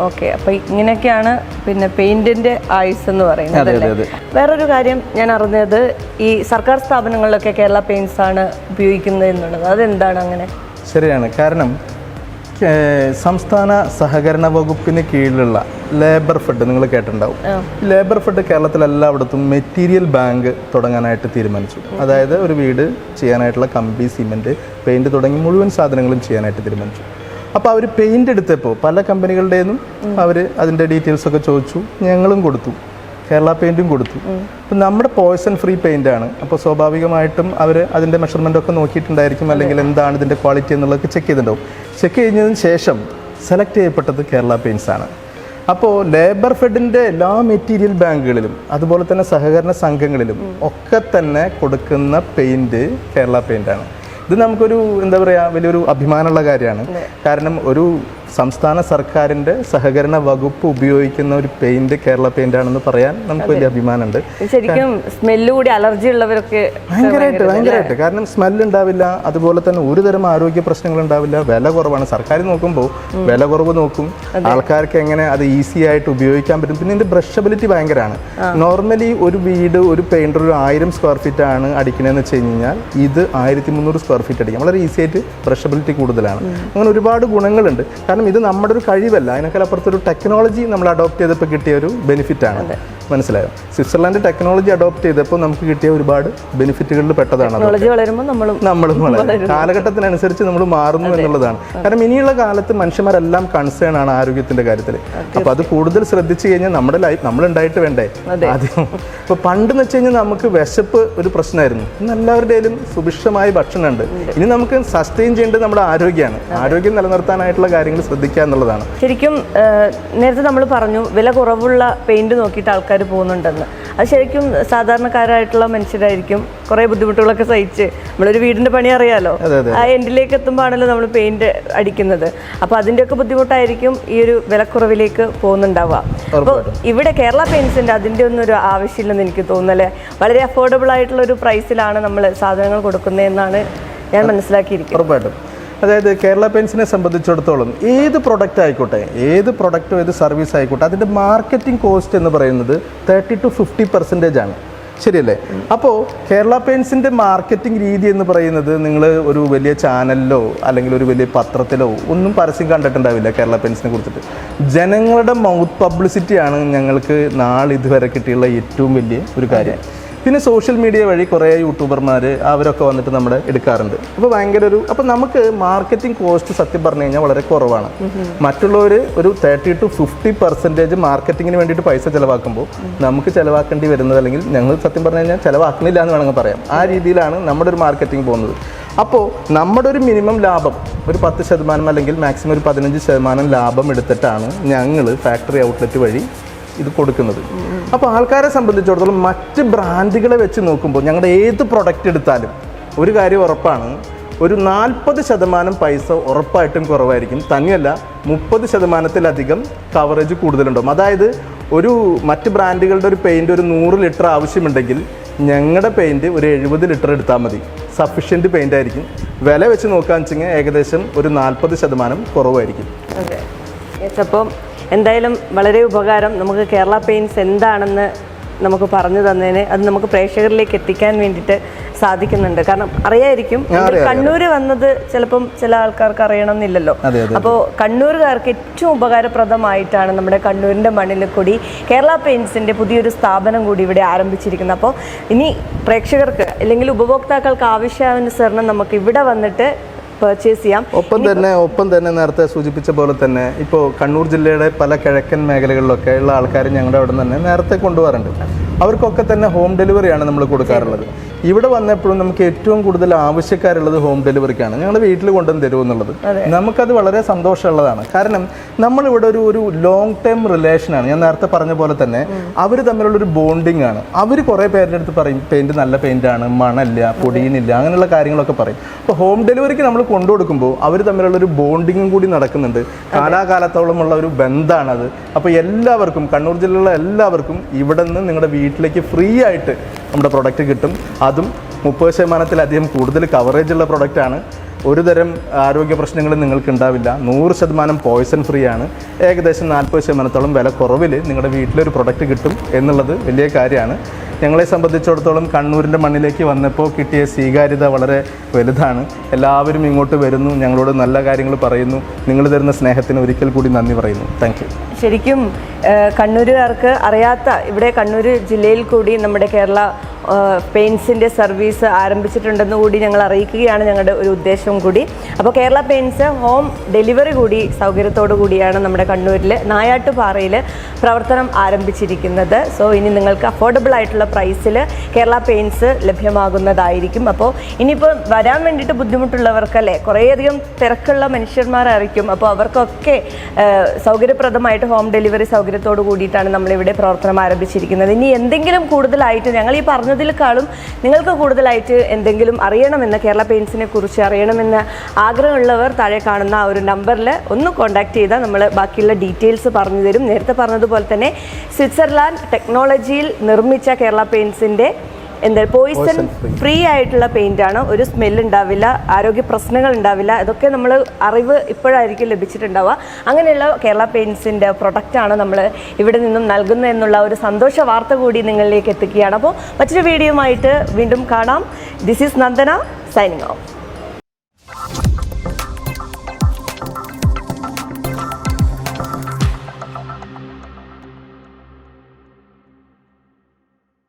[SPEAKER 2] ഓക്കെ അപ്പോൾ ഇങ്ങനെയൊക്കെയാണ് പിന്നെ പെയിന്റിന്റെ ആയുസ് എന്ന് പറയുന്നത്? വേറൊരു കാര്യം ഞാൻ അറിഞ്ഞത് ഈ സർക്കാർ സ്ഥാപനങ്ങളിലൊക്കെ കേരള പെയിന്റ്സ് ആണ് ഉപയോഗിക്കുന്നത് എന്നുള്ളത്. അതെന്താണ് അങ്ങനെ?
[SPEAKER 1] ശരിയാണ്. കാരണം സംസ്ഥാന സഹകരണ വകുപ്പിന് കീഴിലുള്ള ലേബർ ഫെഡ് നിങ്ങൾ കേട്ടിട്ടുണ്ടാവും. ലേബർ ഫെഡ് കേരളത്തിൽ എല്ലായിടത്തും മെറ്റീരിയൽ ബാങ്ക് തുടങ്ങാനായിട്ട് തീരുമാനിച്ചു. അതായത് ഒരു വീട് ചെയ്യാനായിട്ടുള്ള കമ്പി സിമെന്റ് പെയിന്റ് തുടങ്ങി മുഴുവൻ സാധനങ്ങളും ചെയ്യാനായിട്ട് തീരുമാനിച്ചു. അപ്പോൾ അവർ പെയിന്റ് എടുത്തപ്പോൾ പല കമ്പനികളുടേന്നും അവർ അതിന്റെ ഡീറ്റെയിൽസൊക്കെ ചോദിച്ചു ഞങ്ങളും കൊടുത്തു. കേരള പെയിന്റും കൊടുത്തു. അപ്പം നമ്മുടെ പോയ്സൺ ഫ്രീ പെയിന്റ് ആണ്. അപ്പോൾ സ്വാഭാവികമായിട്ടും അവർ അതിന്റെ മെഷർമെന്റ് ഒക്കെ നോക്കിയിട്ടുണ്ടായിരിക്കും അല്ലെങ്കിൽ എന്താണ് ഇതിന്റെ ക്വാളിറ്റി എന്നുള്ളതൊക്കെ ചെക്ക് ചെയ്തിട്ടുണ്ടാവും. ചെക്ക് കഴിഞ്ഞതിന് ശേഷം സെലക്ട് ചെയ്യപ്പെട്ടത് കേരള പെയിന്റ്സ് ആണ്. അപ്പോൾ ലേബർ ഫെഡിന്റെ എല്ലാ മെറ്റീരിയൽ ബാങ്കുകളിലും അതുപോലെ തന്നെ സഹകരണ സംഘങ്ങളിലും ഒക്കെ തന്നെ കൊടുക്കുന്ന പെയിന്റ് കേരള പെയിന്റ് ആണ്. ഇത് നമുക്കൊരു എന്താ പറയുക വലിയൊരു അഭിമാനമുള്ള കാര്യമാണ്. കാരണം ഒരു സംസ്ഥാന സർക്കാരിന്റെ സഹകരണ വകുപ്പ് ഉപയോഗിക്കുന്ന ഒരു പെയിന്റ് കേരള പെയിന്റ് ആണെന്ന് പറയാൻ നമുക്ക് വലിയ അഭിമാനമുണ്ട്.
[SPEAKER 2] ശരിക്കും സ്മെല്ല് കൂടി അലർജി ഉള്ളവരൊക്കെ
[SPEAKER 1] ഭയങ്കരമായിട്ട് ഭയങ്കരമായിട്ട് കാരണം സ്മെല്ല് ഉണ്ടാവില്ല അതുപോലെ തന്നെ ഒരു തരം ആരോഗ്യ പ്രശ്നങ്ങൾ ഉണ്ടാവില്ല വില കുറവാണ്. സർക്കാർ നോക്കുമ്പോൾ വില കുറവ് നോക്കും. ആൾക്കാർക്ക് എങ്ങനെ അത് ഈസി ആയിട്ട് ഉപയോഗിക്കാൻ പറ്റും. പിന്നെ ഇതിന്റെ ബ്രഷബിലിറ്റി ഭയങ്കരമാണ് നോർമലി ഒരു വീട് ഒരു പെയിന്റർ ഒരു ആയിരം സ്ക്വയർ ഫീറ്റ് ആണ് അടിക്കണതെന്ന് വെച്ച് കഴിഞ്ഞാൽ ഇത് ആയിരത്തി മുന്നൂറ് സ്ക്വയർ ഫീറ്റ് അടിക്കാം. വളരെ ഈസി ആയിട്ട് ബ്രഷബിലിറ്റി കൂടുതലാണ്. അങ്ങനെ ഒരുപാട് ഗുണങ്ങളുണ്ട്. കാരണം ഇത് നമ്മുടെ ഒരു കഴിവല്ല. അതിനേക്കാൾ അപ്പുറത്തൊരു ടെക്നോളജി നമ്മൾ അഡോപ്റ്റ് ചെയ്തപ്പോൾ കിട്ടിയ ഒരു ബെനിഫിറ്റ് ആണ്. മനസ്സിലായോ? സ്വിറ്റ്സർലാൻഡ് ടെക്നോളജി അഡോപ്റ്റ് ചെയ്തപ്പോൾ നമുക്ക് കിട്ടിയ ഒരുപാട് ബെനിഫിറ്റുകളിൽ പെട്ടതാണ്
[SPEAKER 2] നമ്മളും
[SPEAKER 1] വളരെ. കാലഘട്ടത്തിനനുസരിച്ച് നമ്മൾ മാറുന്നു എന്നുള്ളതാണ്. കാരണം ഇനിയുള്ള കാലത്ത് മനുഷ്യന്മാരെല്ലാം കൺസേൺ ആണ് ആരോഗ്യത്തിന്റെ കാര്യത്തിൽ അപ്പൊ അത് കൂടുതൽ ശ്രദ്ധിച്ചു കഴിഞ്ഞാൽ നമ്മുടെ ലൈഫ് നമ്മൾ ഉണ്ടായിട്ട് വേണ്ടേ ആദ്യം ഇപ്പൊ പണ്ട് എന്ന് വെച്ച് കഴിഞ്ഞാൽ നമുക്ക് വിശപ്പ് ഒരു പ്രശ്നമായിരുന്നു. ഇന്ന് എല്ലാവരുടെയും സുഭിക്ഷമായ ഭക്ഷണമുണ്ട്. ഇനി നമുക്ക് സസ്റ്റെയിൻ ചെയ്യേണ്ടത് നമ്മുടെ ആരോഗ്യമാണ്. ആരോഗ്യം നിലനിർത്താനായിട്ടുള്ള കാര്യങ്ങൾ ശ്രദ്ധിക്കുക എന്നുള്ളതാണ്.
[SPEAKER 2] ശരിക്കും നേരത്തെ നമ്മൾ പറഞ്ഞു വില കുറവുള്ള പെയിന്റ് നോക്കിയിട്ട് ആൾക്കാർ പോകുന്നുണ്ടെന്ന്. അത് ശരിക്കും സാധാരണക്കാരായിട്ടുള്ള മനുഷ്യരായിരിക്കും. കുറേ ബുദ്ധിമുട്ടുകളൊക്കെ സഹിച്ച് നമ്മളൊരു വീടിന്റെ പണി അറിയാലോ. ആ എൻഡിലേക്ക് എത്തുമ്പോഴാണല്ലോ നമ്മൾ പെയിന്റ് അടിക്കുന്നത്. അപ്പോൾ അതിന്റെയൊക്കെ ബുദ്ധിമുട്ടായിരിക്കും ഈ ഒരു വിലക്കുറവിലേക്ക് പോകുന്നുണ്ടാവുക. അപ്പോൾ ഇവിടെ കേരള പെയിൻസിന്റെ അതിന്റെ ഒന്നും ഒരു ആവശ്യമില്ലെന്ന് എനിക്ക് തോന്നുന്നല്ലേ വളരെ അഫോർഡബിൾ ആയിട്ടുള്ള ഒരു പ്രൈസിലാണ് നമ്മൾ സാധനങ്ങൾ കൊടുക്കുന്നതെന്നാണ് ഞാൻ മനസ്സിലാക്കിയിരിക്കുന്നത്.
[SPEAKER 1] ഉറപ്പായിട്ടും. അതായത് കേരള പെയിൻസിനെ സംബന്ധിച്ചിടത്തോളം ഏത് പ്രൊഡക്റ്റ് ആയിക്കോട്ടെ ഏത് പ്രൊഡക്റ്റോ ഏത് സർവീസ് ആയിക്കോട്ടെ അതിന്റെ മാർക്കറ്റിംഗ് കോസ്റ്റ് എന്ന് പറയുന്നത് തേർട്ടി ടു ഫിഫ്റ്റി പെർസെന്റേജ് ആണ്. ശരിയല്ലേ? അപ്പോൾ കേരള പെയിൻസിന്റെ മാർക്കറ്റിംഗ് രീതി എന്ന് പറയുന്നത് നിങ്ങൾ ഒരു വലിയ ചാനലിലോ അല്ലെങ്കിൽ ഒരു വലിയ പത്രത്തിലോ ഒന്നും പരസ്യം കണ്ടിട്ടുണ്ടാവില്ല കേരള പെയിൻസിനെ കുറിച്ചിട്ട്. ജനങ്ങളുടെ മൗത്ത് പബ്ലിസിറ്റിയാണ് ഞങ്ങൾക്ക് നാളിതുവരെ കിട്ടിയുള്ള ഏറ്റവും വലിയ ഒരു കാര്യം. പിന്നെ സോഷ്യൽ മീഡിയ വഴി കുറേ യൂട്യൂബർമാർ അവരൊക്കെ വന്നിട്ട് നമ്മുടെ എടുക്കാറുണ്ട്. അപ്പോൾ ഭയങ്കര ഒരു അപ്പോൾ നമുക്ക് മാർക്കറ്റിംഗ് കോസ്റ്റ് സത്യം പറഞ്ഞു കഴിഞ്ഞാൽ വളരെ കുറവാണ്. മറ്റുള്ളവർ ഒരു തേർട്ടി ടു ഫിഫ്റ്റി പെർസെന്റേജ് മാർക്കറ്റിങ്ങിന് വേണ്ടിയിട്ട് പൈസ ചിലവാക്കുമ്പോൾ നമുക്ക് ചിലവാക്കേണ്ടി വരുന്നത് അല്ലെങ്കിൽ ഞങ്ങൾ സത്യം പറഞ്ഞു കഴിഞ്ഞാൽ ചിലവാക്കുന്നില്ല എന്ന് വേണമെങ്കിൽ പറയാം. ആ രീതിയിലാണ് നമ്മുടെ ഒരു മാർക്കറ്റിംഗ് പോകുന്നത്. അപ്പോൾ നമ്മുടെ ഒരു മിനിമം ലാഭം ഒരു പത്ത് ശതമാനം അല്ലെങ്കിൽ മാക്സിമം ഒരു പതിനഞ്ച് ശതമാനം ലാഭം എടുത്തിട്ടാണ് ഞങ്ങൾ ഫാക്ടറി ഔട്ട്ലെറ്റ് വഴി ഇത് കൊടുക്കുന്നത്. അപ്പോൾ ആൾക്കാരെ സംബന്ധിച്ചിടത്തോളം മറ്റ് ബ്രാൻഡുകളെ വെച്ച് നോക്കുമ്പോൾ ഞങ്ങളുടെ ഏത് പ്രൊഡക്റ്റ് എടുത്താലും ഒരു കാര്യം ഉറപ്പാണ് ഒരു നാൽപ്പത് ശതമാനം പൈസ ഉറപ്പായിട്ടും കുറവായിരിക്കും. തന്നെയല്ല മുപ്പത് ശതമാനത്തിലധികം കവറേജ് കൂടുതലുണ്ടാവും. അതായത് ഒരു മറ്റ് ബ്രാൻഡുകളുടെ ഒരു പെയിന്റ് ഒരു നൂറ് ലിറ്റർ ആവശ്യമുണ്ടെങ്കിൽ ഞങ്ങളുടെ പെയിന്റ് ഒരു എഴുപത് ലിറ്റർ എടുത്താൽ മതി. സഫീഷ്യന്റ് പെയിന്റ് ആയിരിക്കും. വില വെച്ച് നോക്കുകയെന്ന് വെച്ചെങ്കിൽ ഏകദേശം ഒരു നാൽപ്പത് ശതമാനം കുറവായിരിക്കും.
[SPEAKER 2] അപ്പം എന്തായാലും വളരെ ഉപകാരം. നമുക്ക് കേരള പെയിൻസ് എന്താണെന്ന് നമുക്ക് പറഞ്ഞു തന്നതിന് അത് നമുക്ക് പ്രേക്ഷകരിലേക്ക് എത്തിക്കാൻ വേണ്ടിയിട്ട് സാധിക്കുന്നുണ്ട്. കാരണം അറിയായിരിക്കും കണ്ണൂർ വന്നത് ചിലപ്പം ചില ആൾക്കാർക്ക് അറിയണമെന്നില്ലല്ലോ. അപ്പോൾ കണ്ണൂരുകാർക്ക് ഏറ്റവും ഉപകാരപ്രദമായിട്ടാണ് നമ്മുടെ കണ്ണൂരിന്റെ മണ്ണിൽ കൂടി കേരള പെയിൻസിന്റെ പുതിയൊരു സ്ഥാപനം കൂടി ഇവിടെ ആരംഭിച്ചിരിക്കുന്നത്. അപ്പോൾ ഇനി പ്രേക്ഷകർക്ക് അല്ലെങ്കിൽ ഉപഭോക്താക്കൾക്ക് ആവശ്യാനുസരണം നമുക്ക് ഇവിടെ വന്നിട്ട് പർച്ചേസ് ചെയ്യാം.
[SPEAKER 1] ഒപ്പം തന്നെ ഒപ്പം തന്നെ നേരത്തെ സൂചിപ്പിച്ച പോലെ തന്നെ ഇപ്പോൾ കണ്ണൂർ ജില്ലയുടെ പല കിഴക്കൻ മേഖലകളിലൊക്കെ ഉള്ള ആൾക്കാർ ഞങ്ങളുടെ അവിടെ നിന്ന് തന്നെ നേരത്തെ കൊണ്ടുപോകാറുണ്ട്. അവർക്കൊക്കെ തന്നെ ഹോം ഡെലിവറിയാണ് നമ്മൾ കൊടുക്കാറുള്ളത്. ഇവിടെ വന്നപ്പോഴും നമുക്ക് ഏറ്റവും കൂടുതൽ ആവശ്യക്കാരുള്ളത് ഹോം ഡെലിവറിക്കാണ് ഞങ്ങൾ വീട്ടിൽ കൊണ്ടുവന്ന് തരുമോ എന്നുള്ളത്. നമുക്കത് വളരെ സന്തോഷമുള്ളതാണ്. കാരണം നമ്മളിവിടെ ഒരു ഒരു ലോങ് ടേം റിലേഷനാണ് ഞാൻ നേരത്തെ പറഞ്ഞ പോലെ തന്നെ അവർ തമ്മിലുള്ള ഒരു ബോണ്ടിങ് ആണ്. അവർ കുറേ പേരുടെ അടുത്ത് പറയും പെയിന്റ് നല്ല പെയിന്റാണ് മണല്ല പൊടിയുന്നില്ല അങ്ങനെയുള്ള കാര്യങ്ങളൊക്കെ പറയും. അപ്പോൾ ഹോം ഡെലിവറിക്ക് നമ്മൾ കൊണ്ടു കൊടുക്കുമ്പോൾ അവർ തമ്മിലുള്ള ഒരു ബോണ്ടിങ്ങും കൂടി നടക്കുന്നുണ്ട്. കാലാകാലത്തോളമുള്ള ഒരു ബന്ധമാണത് അപ്പോൾ എല്ലാവർക്കും കണ്ണൂർ ജില്ലയിലുള്ള എല്ലാവർക്കും ഇവിടെ നിന്ന് നിങ്ങളുടെ വീട്ടിലേക്ക് ഫ്രീ ആയിട്ട് നമ്മുടെ പ്രൊഡക്റ്റ് കിട്ടും. അതും മുപ്പത് ശതമാനത്തിലധികം കൂടുതൽ കവറേജ് ഉള്ള പ്രൊഡക്റ്റാണ് ഒരു തരം ആരോഗ്യ പ്രശ്നങ്ങൾ നിങ്ങൾക്ക് ഉണ്ടാവില്ല. നൂറ് ശതമാനം പോയ്സൺ ഫ്രീ ആണ്. ഏകദേശം നാൽപ്പത് ശതമാനത്തോളം വില കുറവിൽ നിങ്ങളുടെ വീട്ടിലൊരു പ്രൊഡക്റ്റ് കിട്ടും എന്നുള്ളത് വലിയ കാര്യമാണ്. ഞങ്ങളെ സംബന്ധിച്ചിടത്തോളം കണ്ണൂരിന്റെ മണ്ണിലേക്ക് വന്നപ്പോൾ കിട്ടിയ സ്വീകാര്യത വളരെ വലുതാണ്. എല്ലാവരും ഇങ്ങോട്ട് വരുന്നു ഞങ്ങളോട് നല്ല കാര്യങ്ങൾ പറയുന്നു. നിങ്ങൾ തരുന്ന സ്നേഹത്തിന് ഒരിക്കൽ കൂടി നന്ദി പറയുന്നു. താങ്ക്
[SPEAKER 2] ശരിക്കും കണ്ണൂരുകാർക്ക് അറിയാത്ത ഇവിടെ കണ്ണൂർ ജില്ലയിൽ കൂടി നമ്മുടെ കേരള പെയിൻസിന്റെ സർവീസ് ആരംഭിച്ചിട്ടുണ്ടെന്ന് കൂടി ഞങ്ങൾ അറിയിക്കുകയാണ് ഞങ്ങളുടെ ഒരു ഉദ്ദേശം കൂടി. അപ്പോൾ കേരള പെയിൻസ് ഹോം ഡെലിവറി കൂടി സൗകര്യത്തോടു കൂടിയാണ് നമ്മുടെ കണ്ണൂരിൽ നായാട്ടുപാറയിൽ പ്രവർത്തനം ആരംഭിച്ചിരിക്കുന്നത്. സോ ഇനി നിങ്ങൾക്ക് അഫോർഡബിൾ ആയിട്ടുള്ള പ്രൈസിൽ കേരള പെയിൻസ് ലഭ്യമാകുന്നതായിരിക്കും. അപ്പോൾ ഇനിയിപ്പോൾ വരാൻ വേണ്ടിയിട്ട് ബുദ്ധിമുട്ടുള്ളവർക്കല്ലേ കുറേയധികം തിരക്കുള്ള മനുഷ്യന്മാരായിരിക്കും. അപ്പോൾ അവർക്കൊക്കെ സൗകര്യപ്രദമായിട്ട് ഹോം ഡെലിവറി സൗകര്യത്തോട് കൂടിയിട്ടാണ് നമ്മളിവിടെ പ്രവർത്തനം ആരംഭിച്ചിരിക്കുന്നത്. ഇനി എന്തെങ്കിലും കൂടുതലായിട്ട് ഞങ്ങൾ ഈ പറഞ്ഞതിലേക്കാളും നിങ്ങൾക്ക് കൂടുതലായിട്ട് എന്തെങ്കിലും അറിയണമെന്ന് കേരള പെയിൻസിനെ കുറിച്ച് അറിയണമെന്ന് ആഗ്രഹമുള്ളവർ താഴെ കാണുന്ന ആ ഒരു നമ്പറിൽ ഒന്ന് കോൺടാക്ട് ചെയ്താൽ നമ്മൾ ബാക്കിയുള്ള ഡീറ്റെയിൽസ് പറഞ്ഞു തരും. നേരത്തെ പറഞ്ഞതുപോലെ തന്നെ സ്വിറ്റ്സർലാൻഡ് ടെക്നോളജിയിൽ നിർമ്മിച്ച കേരള പെയിൻസിന്റെ എന്താ പോയിസൺ ഫ്രീ ആയിട്ടുള്ള പെയിന്റ് ആണ്? ഒരു സ്മെൽ ഉണ്ടാവില്ല ആരോഗ്യ പ്രശ്നങ്ങൾ ഉണ്ടാവില്ല ഇതൊക്കെ നമ്മൾ അറിവ് ഇപ്പോഴായിരിക്കും ലഭിച്ചിട്ടുണ്ടാവുക. അങ്ങനെയുള്ള കേരള പെയിൻസിന്റെ ആണ് നമ്മൾ ഇവിടെ നിന്നും നൽകുന്ന എന്നുള്ള ഒരു സന്തോഷ വാർത്ത കൂടി നിങ്ങളിലേക്ക് എത്തിക്കുകയാണ്. അപ്പോൾ മറ്റൊരു വീഡിയോ ആയിട്ട് വീണ്ടും കാണാം. This is Nandana signing off